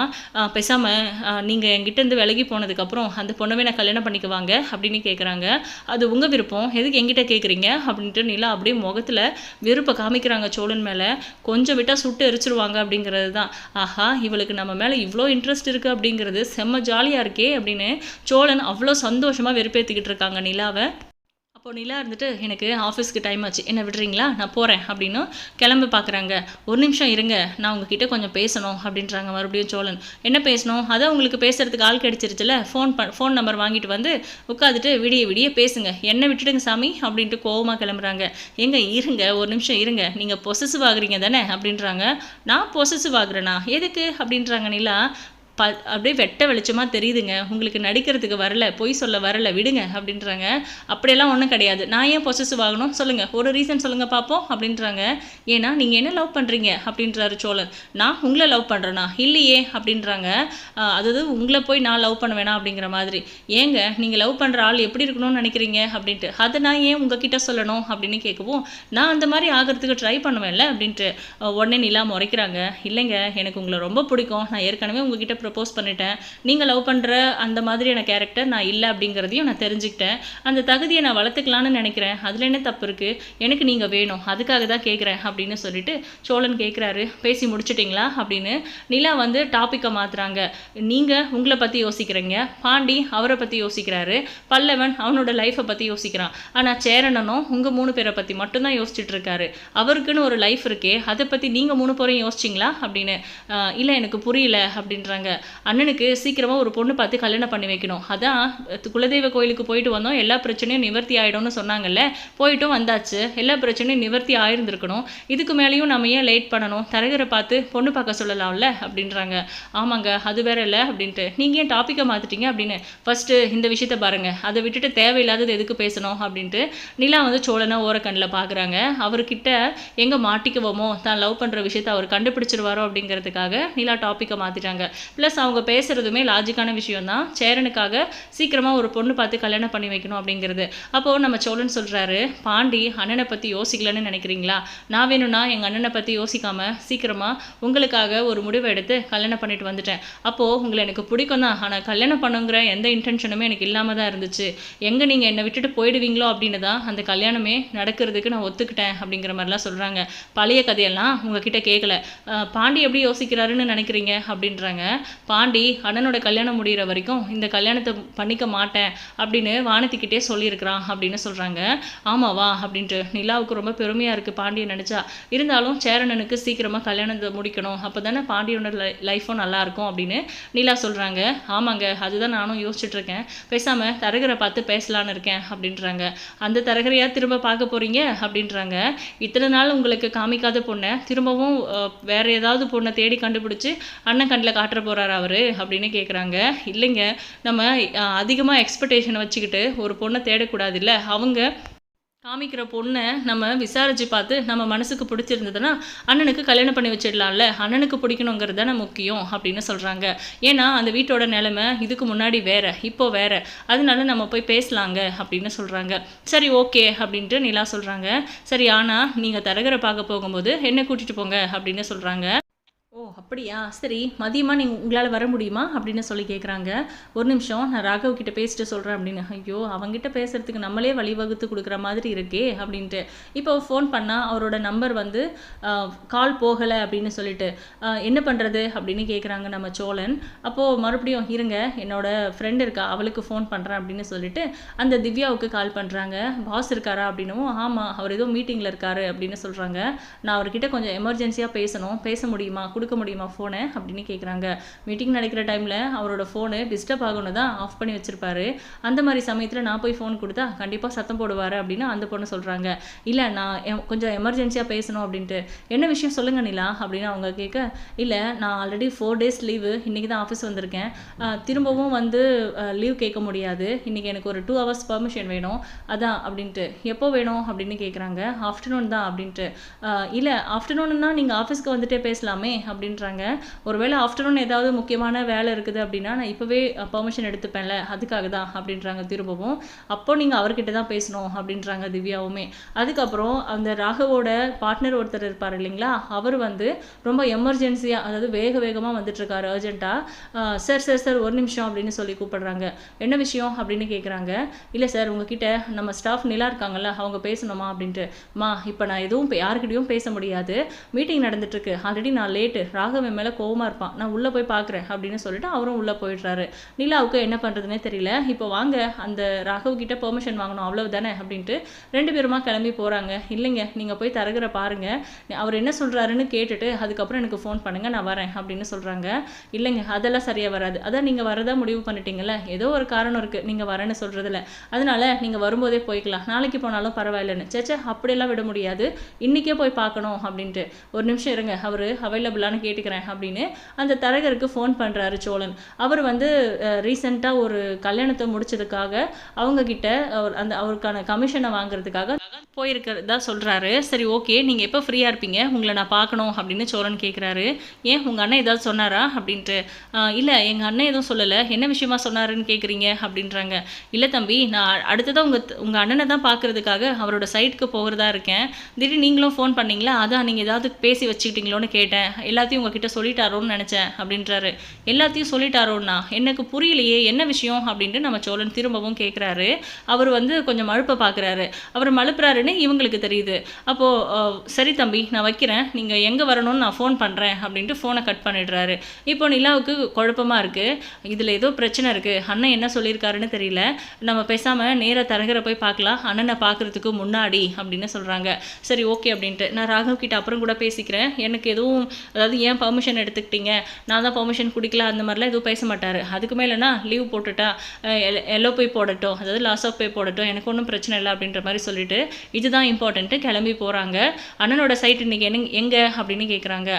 பேசாமல் நீங்கள் என்கிட்டேருந்து விலகி போனதுக்கப்புறம் அந்த பொண்ணவே நான் கல்யாணம் பண்ணிக்குவாங்க அப்படின்னு கேட்குறாங்க அது உங்கள் விருப்பம். எதுக்கு என்கிட்ட கேட்குறீங்க அப்படின்ட்டு நிலா அப்படியே முகத்தில் விருப்பை காமிக்கிறாங்க சோழன் மேலே. கொஞ்சம் விட்டால் சுட்டு எரிச்சிருவாங்க அப்படிங்கிறது தான். ஆஹா இவளுக்கு நம்ம மேலே இவ்வளோ இன்ட்ரெஸ்ட் இருக்குது அப்படிங்கிறது செம்ம ஜாலியாக இருக்கே அப்படின்னு சோழன் அவ்வளோ சந்தோஷமாக வெறுப்பேற்றிக்கிட்டு இருக்காங்க நிலாவை. அப்போ நிலா இருந்துட்டு எனக்கு ஆஃபீஸ்க்கு டைம் ஆச்சு. என்ன விடுறீங்களா? நான் போகிறேன் அப்படின்னு கிளம்ப பார்க்குறாங்க ஒரு நிமிஷம் இருங்க. நான் உங்ககிட்ட கொஞ்சம் பேசணும். அப்படின்றாங்க மறுபடியும் சோழன். என்ன பேசணும்? அதை உங்களுக்கு பேசுறதுக்கு ஆள் கிடச்சிருச்சுல ஃபோன் ப ஃபோன் நம்பர் வாங்கிட்டு வந்து உட்காந்துட்டு விடிய விடிய பேசுங்க. என்ன விட்டுடுங்க சாமி. அப்படின்ட்டு கோவமாக கிளம்புறாங்க. எங்க இருங்க. ஒரு நிமிஷம் இருங்க. நீங்கள் பொசசிவ் ஆகுறீங்க தானே? அப்படின்றாங்க. நான் பொசசிவ் ஆகுறேனா? எதுக்கு? அப்படின்றாங்க நிலா. ப அப்படியே வெட்ட வெளிச்சமாக தெரியுதுங்க. உங்களுக்கு நடிக்கிறதுக்கு வரல பொய் சொல்ல வரல விடுங்க அப்படின்றாங்க. அப்படியெல்லாம் ஒன்றும் கிடையாது. நான் ஏன் பொசசிவ் ஆகணும்? சொல்லுங்கள் ஒரு ரீசன் சொல்லுங்கள் பார்ப்போம் அப்படின்றாங்க. ஏன்னா நீங்கள் என்ன லவ் பண்ணுறீங்க அப்படின்றாரு சோழன். நான் உங்களை லவ் பண்ணுறேனா இல்லையே அப்படின்றாங்க. அதாவது உங்களை போய் நான் லவ் பண்ண வேணாம் அப்படிங்கிற மாதிரி. ஏங்க நீங்கள் லவ் பண்ணுற ஆள் எப்படி இருக்கணும்னு நினைக்கிறீங்க? அப்படின்ட்டு. அதை நான் ஏன் உங்ககிட்ட சொல்லணும் அப்படின்னு கேட்கவும் நான் அந்த மாதிரி ஆகிறதுக்கு ட்ரை பண்ணுவேன்ல அப்படின்ட்டு. உடனே நிலா முறைக்கிறாங்க. இல்லைங்க எனக்கு உங்களை ரொம்ப பிடிக்கும். நான் ஏற்கனவே உங்ககிட்ட ப்ரப்போஸ் பண்ணிட்டேன். நீங்கள் லவ் பண்ணுற அந்த மாதிரியான கேரக்டர் நான் இல்லை அப்படிங்கிறதையும் நான் தெரிஞ்சுக்கிட்டேன். அந்த தகுதியை நான் வளர்த்துக்கலான்னு நினைக்கிறேன். அதில் என்ன தப்பு இருக்குது எனக்கு நீங்கள் வேணும். அதுக்காக தான் கேட்குறேன் அப்படின்னு சொல்லிட்டு சோழன் கேட்குறாரு பேசி முடிச்சிட்டிங்களா? அப்படின்னு நிலா வந்து டாப்பிக்கை மாற்றுறாங்க நீங்கள் உங்களை பற்றி யோசிக்கிறீங்க. பாண்டி அவரை பற்றி யோசிக்கிறாரு. பல்லவன் அவனோட லைஃப்பை பற்றி யோசிக்கிறான். ஆனால் சேரணனும் உங்கள் மூணு பேரை பற்றி மட்டும்தான் யோசிச்சுட்டு இருக்காரு. அவருக்குன்னு ஒரு லைஃப் இருக்கே. அதை பற்றி நீங்கள் மூணு பேரையும் யோசிச்சிங்களா? அப்படின்னு இல்லை எனக்கு புரியல அப்படின்றாங்க. அண்ணனுக்கு சீக்கிரமாக ஒரு பொண்ணு பார்த்து கல்யாணம் பண்ணி வைக்கணும். அதான் குலதெய்வ கோயிலுக்கு போயிட்டு வந்தோம். எல்லா பிரச்சனையும் நிவர்த்தி ஆகிடும்னு சொன்னாங்கல்ல? போயிட்டும் வந்தாச்சு. எல்லா பிரச்சனையும் நிவர்த்தி ஆயிருந்திருக்கணும். இதுக்கு மேலேயும் நம்ம ஏன் லேட் பண்ணணும்? தரகரை பார்த்து பொண்ணு பார்க்க சொல்லலாம்ல? அப்படின்றாங்க. ஆமாங்க அது வேற இல்லை அப்படின்ட்டு. நீங்கள் ஏன் டாப்பிக்கை மாற்றிட்டீங்க அப்படின்னு? ஃபஸ்ட்டு இந்த விஷயத்த பாருங்க. அதை விட்டுட்டு தேவையில்லாதது எதுக்கு பேசணும் அப்படின்ட்டு நிலா வந்து சோழனை ஓரக்கண்ணில் பார்க்குறாங்க அவர்கிட்ட எங்கே மாட்டிக்குவோமோ? தான் லவ் பண்ணுற விஷயத்த அவர் கண்டுபிடிச்சிருவாரோ அப்படிங்கிறதுக்காக நிலா டாப்பிக்கை மாற்றிட்டாங்க ப்ளஸ் ப்ளஸ் அவங்க பேசுகிறதுமே லாஜிக்கான விஷயம் தான் சேரனுக்காக சீக்கிரமாக ஒரு பொண்ணு பார்த்து கல்யாணம் பண்ணி வைக்கணும் அப்படிங்கிறது. அப்போது நம்ம சோழன் சொல்கிறாரு பாண்டி அண்ணனை பற்றி யோசிக்கலன்னு நினைக்கிறீங்களா? நான் வேணும்னா எங்கள் அண்ணனை பற்றி யோசிக்காமல் சீக்கிரமாக உங்களுக்காக ஒரு முடிவை எடுத்து கல்யாணம் பண்ணிட்டு வந்துட்டேன். அப்போது உங்களை எனக்கு பிடிக்கும் தான். ஆனால் கல்யாணம் பண்ணுங்கிற எந்த இன்டென்ஷனுமே எனக்கு இல்லாமல் தான் இருந்துச்சு. எங்கே நீங்கள் என்னை விட்டுட்டு போயிடுவீங்களோ அப்படின்னு தான் அந்த கல்யாணமே நடக்கிறதுக்கு நான் ஒத்துக்கிட்டேன் அப்படிங்கிற மாதிரிலாம் சொல்கிறாங்க பழைய கதையெல்லாம் உங்ககிட்ட கேட்கல பாண்டி எப்படி யோசிக்கிறாருன்னு நினைக்கிறீங்க? அப்படின்றாங்க. பாண்டி அண்ணனோட கல்யாணம் முடிகிற வரைக்கும் இந்த கல்யாணத்தை பண்ணிக்க மாட்டேன் அப்படின்னு வானத்திக்கிட்டே சொல்லியிருக்கிறான் அப்படின்னு சொல்கிறாங்க ஆமாவா? அப்படின்ட்டு நிலாவுக்கு ரொம்ப பெருமையாக இருக்குது பாண்டியை நினச்சா. இருந்தாலும் சேரணனுக்கு சீக்கிரமாக கல்யாணத்தை முடிக்கணும். அப்போ தானே பாண்டியோட லை லைஃப்பும் நல்லாயிருக்கும் அப்படின்னு நிலா சொல்கிறாங்க ஆமாங்க அதுதான் நானும் யோசிச்சுட்டு இருக்கேன். பேசாமல் தரகரை பார்த்து பேசலான்னு இருக்கேன் அப்படின்றாங்க. அந்த தரகரையாக திரும்ப பார்க்க போகிறீங்க அப்படின்றாங்க. இத்தனை நாள் உங்களுக்கு காமிக்காத பொண்ணை திரும்பவும் வேறு வேற ஏதாவது பொண்ணை தேடி கண்டுபிடிச்சு அண்ணன் கண்ணில் காட்டுற போகிறாரு அவர் அப்படின்னு கேட்குறாங்க இல்லைங்க நம்ம அதிகமாக எக்ஸ்பெக்டேஷனை வச்சுக்கிட்டு ஒரு பொண்ணை தேடக்கூடாது இல்லை அவங்க காமிக்கிற பொண்ணை நம்ம விசாரித்து பார்த்து நம்ம மனசுக்கு பிடிச்சிருந்ததுன்னா அண்ணனுக்கு கல்யாணம் பண்ணி வச்சிடலாம்ல. அண்ணனுக்கு பிடிக்கணுங்கிறது தானே முக்கியம் அப்படின்னு சொல்கிறாங்க ஏன்னா அந்த வீட்டோட நிலைமை இதுக்கு முன்னாடி வேறு இப்போ வேறு. அதனால நம்ம போய் பேசலாங்க அப்படின்னு சொல்கிறாங்க சரி ஓகே அப்படின்ட்டு நிலா சொல்கிறாங்க சரி ஆனால் நீங்கள் தரகரை பார்க்க போகும்போது என்ன கூட்டிகிட்டு போங்க அப்படின்னு சொல்கிறாங்க அப்படியா? சரி மதியமாக நீங்கள் உங்களால் வர முடியுமா? அப்படின்னு சொல்லி கேட்குறாங்க ஒரு நிமிஷம் நான் ராகவ் கிட்ட பேசிட்டு சொல்கிறேன் அப்படின்னு. ஐயோ அவங்ககிட்ட பேசுகிறதுக்கு நம்மளே வழிவகுத்து கொடுக்குற மாதிரி இருக்கே அப்படின்ட்டு. இப்போ ஃபோன் பண்ணால் அவரோட நம்பர் வந்து கால் போகலை அப்படின்னு சொல்லிட்டு. என்ன பண்ணுறது அப்படின்னு கேட்குறாங்க நம்ம சோழன். அப்போது மறுபடியும் இருங்க என்னோட ஃப்ரெண்ட் இருக்கா அவளுக்கு ஃபோன் பண்ணுறேன் அப்படின்னு சொல்லிட்டு அந்த திவ்யாவுக்கு கால் பண்ணுறாங்க பாஸ் இருக்காரா அப்படின்னும் ஆமாம் அவர் ஏதோ மீட்டிங்கில் இருக்காரு அப்படின்னு சொல்கிறாங்க நான் அவர்கிட்ட கொஞ்சம் எமர்ஜென்சியாக பேசணும். பேச முடியுமா? கொடுக்க கொடுக்க முடியுமா ஃபோனை அப்படின்னு கேட்குறாங்க மீட்டிங் நடக்கிற டைமில் அவரோட ஃபோனு டிஸ்டர்ப் ஆகணும் தான் ஆஃப் பண்ணி வச்சிருப்பாரு. அந்த மாதிரி சமயத்தில் நான் போய் ஃபோன் கொடுத்தா கண்டிப்பாக சத்தம் போடுவார் அப்படின்னு அந்த பொண்ணு சொல்கிறாங்க இல்லை நான் எ- கொஞ்சம் எமர்ஜென்சியாக பேசணும் அப்படின்ட்டு. என்ன விஷயம் சொல்லுங்க நிலா? அப்படின்னு அவங்க கேட்க இல்லை நான் ஆல்ரெடி ஃபோர் டேஸ் லீவு இன்றைக்கி தான் ஆஃபீஸ் வந்திருக்கேன். திரும்பவும் வந்து லீவ் கேட்க முடியாது. இன்றைக்கி எனக்கு ஒரு டூ ஹவர்ஸ் பர்மிஷன் வேணும். அதான் அப்படின்ட்டு. எப்போ வேணும்? அப்படின்னு கேட்குறாங்க ஆஃப்டர்நூன் தான் அப்படின்ட்டு. இல்லை ஆஃப்டர்நூன்னா நீங்கள் ஆஃபீஸ்க்கு வந்துட்டே பேசலாமே அப்படின்னு அப்படின்றாங்க. ஒருவேளை ஆஃப்டர்நூன் ஏதாவது முக்கியமான வேலை இருக்குது அப்படின்னா நான் இப்போவே பர்மிஷன் எடுத்துப்பேன்ல அதுக்காக தான் அப்படின்றாங்க திரும்பவும். அப்போ நீங்கள் அவர்கிட்ட தான் பேசணும் அப்படின்றாங்க திவ்யாவுமே. அதுக்கப்புறம் அந்த ராகவோட பார்ட்னர் ஒருத்தர் இருப்பார் இல்லைங்களா அவர் வந்து ரொம்ப எமர்ஜென்சியாக அதாவது வேக வேகமாக வந்துட்டுருக்காரு அர்ஜென்ட்டாக சார் சார் சார் ஒரு நிமிஷம் அப்படின்னு சொல்லி கூப்பிடுறாங்க. என்ன விஷயம்? அப்படின்னு கேட்குறாங்க இல்லை சார் உங்ககிட்ட நம்ம ஸ்டாஃப் நிலா இருக்காங்கல்ல அவங்க பேசணுமா? அப்படின்ட்டு. மா இப்போ நான் எதுவும் இப்போ யாருக்கிட்டையும் பேச முடியாது. மீட்டிங் நடந்துட்டுருக்கு. ஆல்ரெடி நான் லேட்டு ராகவன் மேலே கோவமாக இருப்பான். நான் உள்ளே போய் பார்க்குறேன் அப்படின்னு சொல்லிட்டு அவரும் உள்ளே போயிடுறாரு. நிலாவுக்கு என்ன பண்ணுறதுனே தெரியல. இப்போ வாங்க அந்த ராகவ் கிட்ட பெர்மிஷன் வாங்கணும் அவ்வளவு தானே? அப்படின்ட்டு ரெண்டு பேருமா கிளம்பி போகிறாங்க இல்லைங்க நீங்கள் போய் தரகிற பாருங்க. அவர் என்ன சொல்கிறாருன்னு கேட்டுட்டு அதுக்கப்புறம் எனக்கு ஃபோன் பண்ணுங்கள் நான் வரேன் அப்படின்னு சொல்கிறாங்க இல்லைங்க அதெல்லாம் சரியாக வராது. அதான் நீங்கள் வரதா முடிவு பண்ணிட்டீங்கல்ல? ஏதோ ஒரு காரணம் இருக்குது நீங்கள் வரேன்னு சொல்கிறதுல அதனால நீங்கள் வரும்போதே போய்க்கலாம். நாளைக்கு போனாலும் பரவாயில்லைன்னு. சேச்சே அப்படியெல்லாம் விட முடியாது. இன்றைக்கே போய் பார்க்கணும் அப்படின்ட்டு. ஒரு நிமிஷம் இருங்க. அவர் அவைலபிளானு கேட்டுக்கிறேன் அப்படின்னு அந்த தரகருக்கு ஃபோன் பண்ணுறாரு சோழன். அவர் வந்து ரீசெண்டாக ஒரு கல்யாணத்தை முடிச்சதுக்காக அவங்க கிட்ட அவர் அந்த அவருக்கான கமிஷனை வாங்குறதுக்காக போயிருக்கிறதா சொல்கிறாரு சரி ஓகே நீங்கள் எப்போ ஃப்ரீயாக இருப்பீங்க? உங்களை நான் பார்க்கணும் அப்படின்னு சோழன் கேட்குறாரு ஏன் உங்கள் அண்ணன் ஏதாவது சொன்னாரா? அப்படின்ட்டு இல்லை எங்கள் அண்ணன் எதுவும் சொல்லலை. என்ன விஷயமா சொன்னாருன்னு கேட்குறீங்க அப்படின்றாங்க. இல்லை தம்பி நான் அடுத்ததான் உங்கள் உங்கள் அண்ணனை தான் பார்க்குறதுக்காக அவரோட சைட்டுக்கு போகிறதா இருக்கேன். திடீர்னு நீங்களும் ஃபோன் பண்ணீங்களா? அதான் நீங்கள் ஏதாவது பேசி வச்சுக்கிட்டீங்களோன்னு கேட்டேன். எல்லாத்தையும் உங்ககிட்ட சொல்லிட்டாரோன்னு நினச்சேன் அப்படின்றாரு. எல்லாத்தையும் சொல்லிட்டாரோன்னா எனக்கு புரியலையே என்ன விஷயம் அப்படின்ட்டு நம்ம சோழன் திரும்பவும் கேட்குறாரு அவர் வந்து கொஞ்சம் மழுப்ப பார்க்குறாரு அவர் மழுப்புறாருன்னு இவங்களுக்கு தெரியுது. அப்போது சரி தம்பி நான் வைக்கிறேன். நீங்கள் எங்கே வரணும்னு நான் ஃபோன் பண்ணுறேன் அப்படின்ட்டு ஃபோனை கட் பண்ணிடுறாரு. இப்போ நிலாவுக்கு குழப்பமாக இருக்குது இதில் ஏதோ பிரச்சனை இருக்குது அண்ணன் என்ன சொல்லியிருக்காருன்னு தெரியல. நம்ம பேசாமல் நேராக தரகரை போய் பார்க்கலாம் அண்ணனை பார்க்குறதுக்கு முன்னாடி அப்படின்னு சொல்கிறாங்க சரி ஓகே அப்படின்ட்டு. நான் ராகவ் கிட்ட அப்புறம் கூட பேசிக்கிறேன். எனக்கு எதுவும் அதாவது ஏன் பர்மிஷன் எடுத்துக்கிட்டீங்க? நான் தான் பர்மிஷன் குடிக்கல அந்த மாதிரிலாம் எதுவும் பேச மாட்டார். அதுக்கு மேலேனா லீவ் போட்டுட்டா எல்லோ போய் போடட்டும். அதாவது லாஸ் ஆஃப் போய் போடட்டும். எனக்கு ஒன்றும் பிரச்சனை இல்லை அப்படின்ற மாதிரி சொல்லிட்டு இதுதான் இம்பார்ட்டன்ட்டு கிளம்பி போகிறாங்க அண்ணனோட சைட் இன்னைக்கு என்ன எங்கே அப்படின்னு கேட்குறாங்க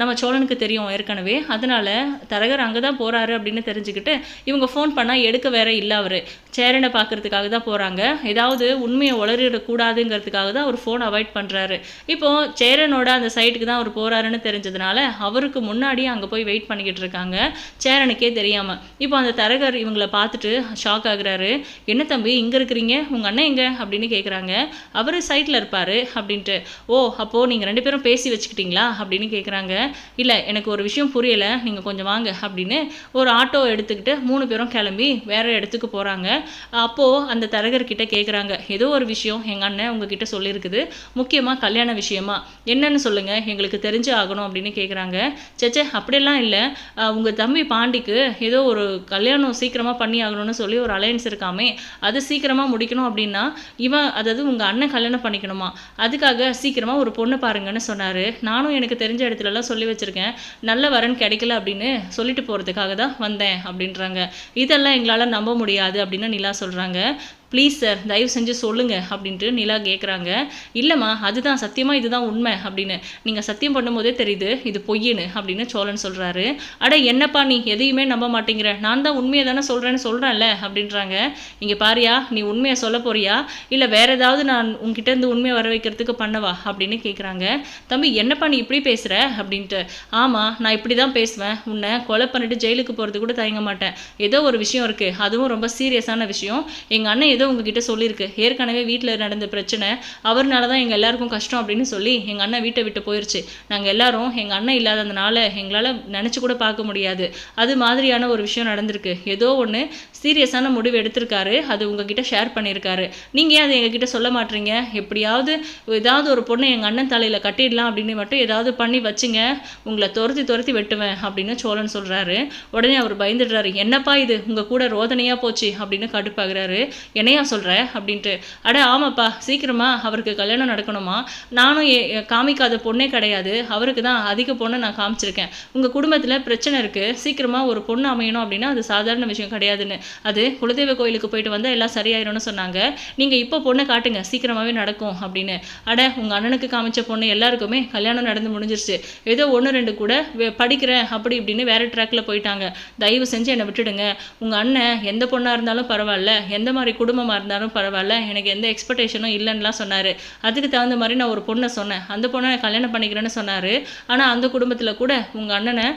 நம்ம சோழனுக்கு தெரியும் ஏற்கனவே. அதனால தரகர் அங்கே தான் போகிறாரு அப்படின்னு தெரிஞ்சுக்கிட்டு இவங்க ஃபோன் பண்ணால் எடுக்க வேற இல்லை அவர். சேரனை பார்க்கறதுக்காக தான் போகிறாங்க ஏதாவது உண்மையை உளறிடக்கூடாதுங்கிறதுக்காக தான் அவர் ஃபோன் அவாய்ட் பண்ணுறாரு இப்போது சேரனோட அந்த சைட்டுக்கு தான் அவர் போகிறாருன்னு தெரிஞ்சதுனால அவருக்கு முன்னாடியே அங்கே போய் வெயிட் பண்ணிக்கிட்டு இருக்காங்க. சேரனுக்கே தெரியாமல் இப்போ அந்த தரகர் இவங்களை பார்த்துட்டு ஷாக் ஆகுறாரு. என்ன தம்பி இங்கே இருக்கிறீங்க? உங்கள் அண்ணன் எங்கே? அப்படின்னு கேட்குறாங்க அவர் சைட்டில் இருப்பார் அப்படின்ட்டு. ஓ அப்போது நீங்கள் ரெண்டு பேரும் பேசி வச்சுக்கிட்டீங்களா? அப்படின்னு கேட்குறாங்க இல்லை எனக்கு ஒரு விஷயம் புரியலை. நீங்கள் கொஞ்சம் வாங்க அப்படின்னு ஒரு ஆட்டோ எடுத்துக்கிட்டு மூணு பேரும் கிளம்பி வேறு இடத்துக்கு போகிறாங்க அப்போது அந்த தரகர்கிட்ட கேட்குறாங்க ஏதோ ஒரு விஷயம் எங்கள் அண்ணன் உங்ககிட்ட சொல்லியிருக்குது முக்கியமாக கல்யாண விஷயமா. என்னன்னு சொல்லுங்கள் எங்களுக்கு தெரிஞ்சு ஆகணும் அப்படின்னு கேட்குறாங்க சேச்சே அப்படியெல்லாம் இல்லை. உங்கள் தம்பி பாண்டிக்கு ஏதோ ஒரு கல்யாணம் சீக்கிரமாக பண்ணி ஆகணும்னு சொல்லி ஒரு அலையன்ஸ் இருக்காமே அது சீக்கிரமாக முடிக்கணும் அப்படின்னா இவன் அதாவது உங்கள் அண்ணன் கல்யாணம் பண்ணிக்கணுமா? அதுக்காக சீக்கிரமாக ஒரு பொண்ணு பாருங்கன்னு சொன்னார். நானும் எனக்கு தெரிஞ்ச இடத்துலலாம் சொல்லி வச்சுருக்கேன். நல்ல வரன் கிடைக்கல அப்படின்னு சொல்லிட்டு போகிறதுக்காக தான் வந்தேன் அப்படின்றாங்க. இதெல்லாம் எங்களால் நம்ப முடியாது அப்படின்னு நிலா சொல்கிறாங்க ப்ளீஸ் சார் தயவு செஞ்சு சொல்லுங்கள் அப்படின்ட்டு நிலா கேட்குறாங்க இல்லைம்மா அதுதான் சத்தியமாக இதுதான் உண்மை அப்படின்னு. நீங்கள் சத்தியம் பண்ணும்போதே தெரியுது இது பொய்யுன்னு அப்படின்னு சோழன் சொல்கிறாரு அட என்னப்பா நீ எதையுமே நம்ப மாட்டேங்கிற. நான் தான் உண்மையை தானே சொல்கிறேன்னு சொல்கிறேன்ல அப்படின்றாங்க. இங்கே பாரியா நீ உண்மையை சொல்ல போறியா? இல்லை வேற ஏதாவது நான் உங்ககிட்ட இருந்து உண்மையை வர வைக்கிறதுக்கு பண்ணவா அப்படின்னு கேட்குறாங்க தம்பி என்னப்பா நீ இப்படி பேசுகிற அப்படின்ட்டு. ஆமாம் நான் இப்படி தான் பேசுவேன். உன்னை கொலை பண்ணிட்டு ஜெயிலுக்கு போகிறது கூட தயங்க மாட்டேன். ஏதோ ஒரு விஷயம் இருக்குது அதுவும் ரொம்ப சீரியஸான விஷயம். எங்கள் அண்ணன் ஏதோ உங்ககிட்ட சொல்லியிருக்கு. ஏற்கனவே வீட்டில் நடந்த பிரச்சனை அவர்னால தான் எங்கள் எல்லாருக்கும் கஷ்டம் அப்படின்னு சொல்லி எங்கள் அண்ணன் வீட்டை விட்டு போயிருச்சு. நாங்கள் எல்லாரும் எங்கள் அண்ணன் இல்லாததுனால எங்களால் நினச்சி கூட பார்க்க முடியாது. அது மாதிரியான ஒரு விஷயம் நடந்திருக்கு. ஏதோ ஒன்று சீரியஸான முடிவு எடுத்திருக்காரு. அது உங்ககிட்ட ஷேர் பண்ணியிருக்காரு. நீங்கள் ஏன் அதை எங்ககிட்ட சொல்ல மாட்டீங்க? எப்படியாவது ஏதாவது ஒரு பொண்ணை எங்கள் அண்ணன் தலையில் கட்டிடலாம் அப்படின்னு மட்டும் ஏதாவது பண்ணி வச்சுங்க. உங்களை துரத்தி துரத்தி வெட்டுவேன் அப்படின்னு சோழன் சொல்கிறாரு உடனே அவர் பயந்துடுறாரு. என்னப்பா இது? உங்கள் கூட ரோதனையாக போச்சு அப்படின்னு கடுப்பாகிறாரு. என்னையா சொல்கிற அப்படின்ட்டு. அட ஆமாப்பா. சீக்கிரமா அவருக்கு கல்யாணம் நடக்கணுமா? நானும் ஏ- காமிக்காத பொண்ணே கிடையாது. அவருக்கு தான் அதிக பொண்ணை நான் காமிச்சிருக்கேன். உங்கள் குடும்பத்தில் பிரச்சனை இருக்குது சீக்கிரமாக ஒரு பொண்ணு அமையணும் அப்படின்னா அது சாதாரண விஷயம் கிடையாதுன்னு. அது குலதெய்வ கோயிலுக்கு போயிட்டு வந்தால் எல்லாம் சரியாயிரும்னு சொன்னாங்க. நீங்கள் இப்போ பொண்ணை காட்டுங்க. சீக்கிரமாகவே நடக்கும் அப்படின்னு. அட உங்கள் அண்ணனுக்கு காமிச்ச பொண்ணு எல்லாருக்குமே கல்யாணம் நடந்து முடிஞ்சிருச்சு. ஏதோ ஒன்று ரெண்டு கூட வே- படிக்கிறேன் அப்படி இப்படின்னு வேற ட்ராக்ல போயிட்டாங்க. தயவு செஞ்சு என்னை விட்டுடுங்க. உங்கள் அண்ணன் எந்த பொண்ணாக இருந்தாலும் பரவாயில்ல. எந்த மாதிரி குடும்பமாக இருந்தாலும் பரவாயில்ல. எனக்கு எந்த எக்ஸ்பெக்டேஷனும் இல்லைன்னுலாம் சொன்னார். அதுக்கு தகுந்த மாதிரி நான் ஒரு பொண்ணை சொன்னேன். அந்த பொண்ணை கல்யாணம் பண்ணிக்கிறேன்னு சொன்னார். ஆனால் அந்த குடும்பத்தில் கூட உங்கள் அண்ணனை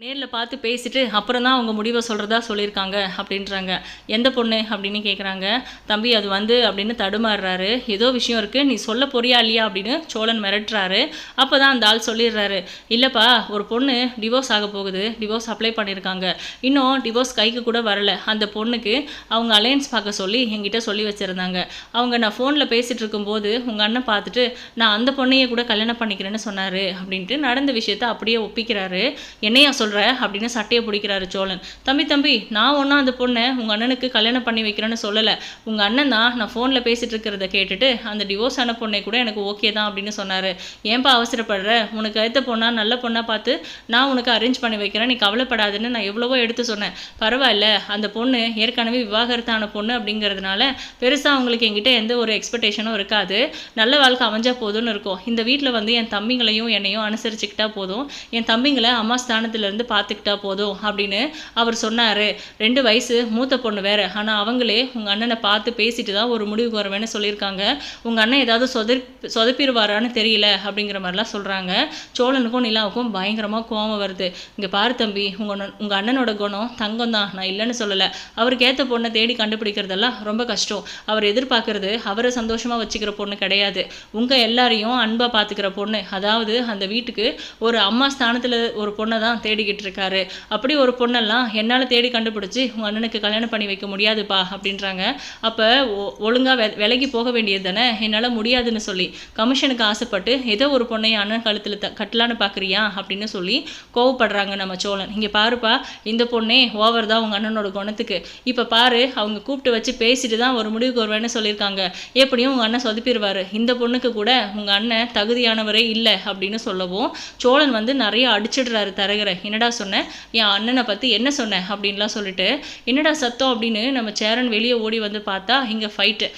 நேரில் பார்த்து பேசிட்டு அப்புறம் தான் அவங்க முடிவை சொல்கிறதா சொல்லியிருக்காங்க அப்படின்றாங்க. எந்த பொண்ணு? அப்படின்னு கேட்குறாங்க தம்பி அது வந்து அப்படின்னு தடுமாறுறாரு. ஏதோ விஷயம் இருக்குது நீ சொல்ல போறியா இல்லையா? அப்படின்னு சோழன் மிரட்டுறாரு. அப்போ தான் அந்த ஆள் சொல்லிடுறாரு. இல்லைப்பா ஒரு பொண்ணு டிவோர்ஸ் ஆக போகுது. டிவோர்ஸ் அப்ளை பண்ணியிருக்காங்க. இன்னும் டிவோர்ஸ் கைக்கு கூட வரல. அந்த பொண்ணுக்கு அவங்க அலையன்ஸ் பார்க்க சொல்லி என்கிட்ட சொல்லி வச்சுருந்தாங்க. அவங்க நான் ஃபோனில் பேசிகிட்டு இருக்கும்போது உங்கள் அண்ணன் பார்த்துட்டு நான் அந்த பொண்ணையே கூட கல்யாணம் பண்ணிக்கிறேன்னு சொன்னார் அப்படின்ட்டு நடந்த விஷயத்த அப்படியே ஒப்பிக்கிறாரு. என்னையா சொல்கிற அப்படின்னு சட்டையை பிடிக்கிறாரு சோழன். தம்பி தம்பி நான் ஒன்றா அந்த பொண்ணை உங்கள் அண்ணனுக்கு கல்யாணம் பண்ணி வைக்கிறேன்னு சொல்லலை. உங்கள் அண்ணன் தான் நான் ஃபோனில் பேசிகிட்டு இருக்கிறத கேட்டுட்டு அந்த டிவோர்ஸ் ஆன பொண்ணை கூட எனக்கு ஓகே தான் அப்படின்னு சொன்னார். ஏன்பா அவசரப்படுற? உனக்கு எடுத்த பொண்ணா நல்ல பொண்ணாக பார்த்து நான் உனக்கு அரேஞ்ச் பண்ணி வைக்கிறேன். நீ கவலைப்படாதுன்னு நான் எவ்வளவோ எடுத்து சொன்னேன். பரவாயில்ல அந்த பொண்ணு ஏற்கனவே விவாகரத்தான பொண்ணு அப்படிங்கிறதுனால பெருசாக அவங்களுக்கு என்கிட்ட எந்த ஒரு எக்ஸ்பெக்டேஷனும் இருக்காது. நல்ல வாழ்க்கை அமைஞ்சா போதும்னு இருக்கும். இந்த வீட்டில் வந்து என் தம்பிங்களையும் என்னையும் அனுசரிச்சுக்கிட்டா போதும். என் தம்பிங்களை அம்மா ஸ்தானத்துலேருந்து வந்து பார்த்துக்கிட்டா போதும் அப்படின்னு அவர் சொன்னார். ரெண்டு வயசு மூத்த பொண்ணு வேறு. ஆனால் அவங்களே உங்கள் அண்ணனை பார்த்து பேசிட்டு தான் ஒரு முடிவுக்கு வருவேன்னு சொல்லியிருக்காங்க. உங்கள் அண்ணன் ஏதாவது சொதப் சொதப்பிடுவாரான்னு தெரியல அப்படிங்கிற மாதிரிலாம் சொல்கிறாங்க சோழனுக்கும் நிலாவுக்கும் பயங்கரமாக கோவம் வருது. இங்கே பாரு தம்பி உங்கள் உங்கள் அண்ணனோட குணம் தங்கம் தான். நான் இல்லைன்னு சொல்லலை. அவருக்கு ஏற்ற பொண்ணை தேடி கண்டுபிடிக்கிறதெல்லாம் ரொம்ப கஷ்டம். அவர் எதிர்பார்க்கறது அவரை சந்தோஷமாக வச்சுக்கிற பொண்ணு கிடையாது. உங்கள் எல்லாரையும் அன்பாக பார்த்துக்கிற பொண்ணு. அதாவது அந்த வீட்டுக்கு ஒரு அம்மா ஸ்தானத்தில் ஒரு பொண்ணை தான் தேடி தேடிக்கிட்டு இருக்காரு. அப்படி ஒரு பொண்ணெல்லாம் என்னால் தேடி கண்டுபிடிச்சி உங்கள் அண்ணனுக்கு கல்யாணம் பண்ணி வைக்க முடியாதுப்பா அப்படின்றாங்க. அப்போ ஒழுங்காக வெ விலகி போக வேண்டியது தானே? என்னால் முடியாதுன்னு சொல்லி கமிஷனுக்கு ஆசைப்பட்டு ஏதோ ஒரு பொண்ணை அண்ணன் கழுத்தில் த கட்டலான்னு பார்க்குறியா அப்படின்னு சொல்லி கோவப்படுறாங்க நம்ம சோழன். இங்கே பாருப்பா இந்த பொண்ணே ஓவர் தான் உங்கள் அண்ணனோட குணத்துக்கு. இப்போ பாரு அவங்க கூப்பிட்டு வச்சு பேசிட்டு தான் ஒரு முடிவுக்கு வருவேன்னு சொல்லியிருக்காங்க. எப்படியும் உங்கள் அண்ணன் சொதப்பிடுவார். இந்த பொண்ணுக்கு கூட உங்கள் அண்ணன் தகுதியானவரே இல்லை அப்படின்னு சொல்லவும் சோழன் வந்து நிறைய அடிச்சிடுறாரு தரகரை. என்னடா சொன்னேன் என் அண்ணனை பற்றி என்ன சொன்னேன் அப்படின்லாம் சொல்லிட்டு என்னடா சத்தம் அப்படின்னு நம்ம சேரன் வெளியே ஓடி வந்து பார்த்தா இங்கே ஃபைட்டு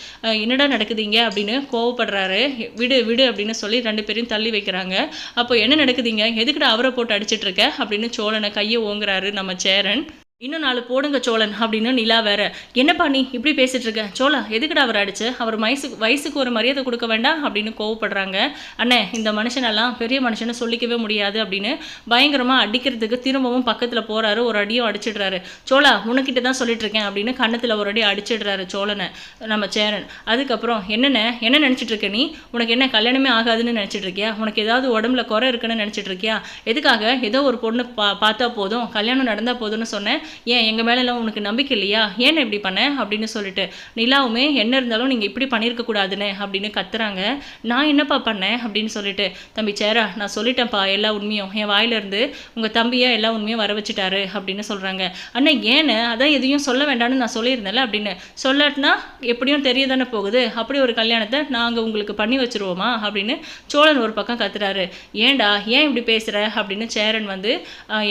என்னடா நடக்குதுங்க அப்படின்னு கோவப்படுறாரு. விடு விடு அப்படின்னு சொல்லி ரெண்டு பேரையும் தள்ளி வைக்கிறாங்க. அப்போ என்ன நடக்குதுங்க எதுக்குடா அவரை போட்டு அடிச்சிட்ருக்க அப்படின்னு சோழனை கையை ஓங்குறாரு நம்ம சேரன். இன்னும் நாலு போடுங்க சோழன் அப்படின்னு நிலா வேற. என்னப்பா நீ இப்படி பேசிட்டு இருக்க சோழா எதுக்குடா அவர் அடிச்சு? அவர் வயசுக்கு வயசுக்கு ஒரு மரியாதை கொடுக்க வேண்டாம் அப்படின்னு கோவப்படுறாங்க. அண்ணே இந்த மனுஷனெல்லாம் பெரிய மனுஷனை சொல்லிக்கவே முடியாது அப்படின்னு பயங்கரமா அடிக்கிறதுக்கு திரும்பவும் பக்கத்துல போறாரு ஒரு அடியும் அடிச்சிடுறாரு. சோழா உனக்கிட்ட தான் சொல்லிட்டு இருக்கேன் அப்படின்னு கன்னத்துல ஒரு அடி அடிச்சிடுறாரு சோழனை நம்ம சேரன். அதுக்கப்புறம் என்னென்ன என்ன நினைச்சிட்டு இருக்க நீ? உனக்கு என்ன கல்யாணமே ஆகாதுன்னு நினைச்சிட்டு இருக்கியா உனக்கு ஏதாவது உடம்புல குறை இருக்குன்னு நினைச்சிட்டு இருக்கியா எதுக்காக ஏதோ ஒரு பொண்ணு பா பார்த்தா போதும் கல்யாணம் நடந்தா போதும்னு சொன்னேன். ஏன் எங்கள் மேலெல்லாம் உனக்கு நம்பிக்கை இல்லையா? ஏன் இப்படி பண்ண? அப்படின்னு சொல்லிட்டு நிலாவுமே என்ன இருந்தாலும் நீங்கள் இப்படி பண்ணியிருக்க கூடாதுன்னு அப்படின்னு கத்துறாங்க. நான் என்னப்பா பண்ணேன்? அப்படின்னு சொல்லிட்டு தம்பி சேரா நான் சொல்லிட்டேன்ப்பா எல்லா உண்மையும். என் வாயிலிருந்து உங்கள் தம்பியை எல்லா உண்மையும் வர வச்சுட்டாரு அப்படின்னு சொல்கிறாங்க அண்ணா ஏன்னு? அதான் எதையும் சொல்ல வேண்டாம்னு நான் சொல்லியிருந்தேன்ல அப்படின்னு. சொல்லாட்டினா எப்படியும் தெரிய தானே போகுது. அப்படி ஒரு கல்யாணத்தை நாங்கள் உங்களுக்கு பண்ணி வச்சிருவோமா? அப்படின்னு சோழன் ஒரு பக்கம் கத்துறாரு. ஏன்டா? ஏன் இப்படி பேசுகிற அப்படின்னு சேரன் வந்து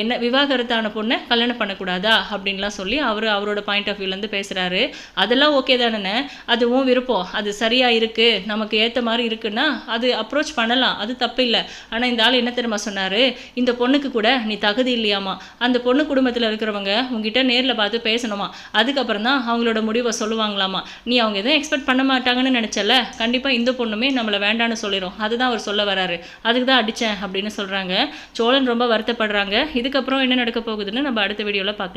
என்ன விவாகரத்தான பொண்ணை கல்யாணம் பண்ணக்கூடாது? அப்படின்லாம் சொல்லி அவர் அவரோட பாயிண்ட் ஆஃப் வியூலேருந்து பேசுகிறாரு அதெல்லாம் ஓகே தானே அதுவும் விருப்பம். அது சரியாக இருக்குது நமக்கு ஏற்ற மாதிரி இருக்குன்னா அது அப்ரோச் பண்ணலாம். அது தப்பு இல்லை. ஆனால் இந்த ஆள் என்ன தெரியுமா சொன்னார்? இந்த பொண்ணுக்கு கூட நீ தகுதி இல்லையாமா அந்த பொண்ணு குடும்பத்தில் இருக்கிறவங்க உங்ககிட்ட நேரில் பார்த்து பேசணுமா? அதுக்கப்புறம் தான் அவங்களோட முடிவை சொல்லுவாங்களாமா நீ அவங்க எதுவும் எக்ஸ்பெக்ட் பண்ண மாட்டாங்கன்னு நினச்சல கண்டிப்பாக இந்த பொண்ணுமே நம்மளை வேண்டான்னு சொல்லிடும் அதுதான் அவர் சொல்ல வராரு. அதுக்கு தான் அடித்தேன் அப்படின்னு சொல்கிறாங்க சோழன் ரொம்ப வருத்தப்படுறாங்க. இதுக்கப்புறம் என்ன நடக்க போகுதுன்னு நம்ம அடுத்த வீடியோவில் பார்க்கலாம்.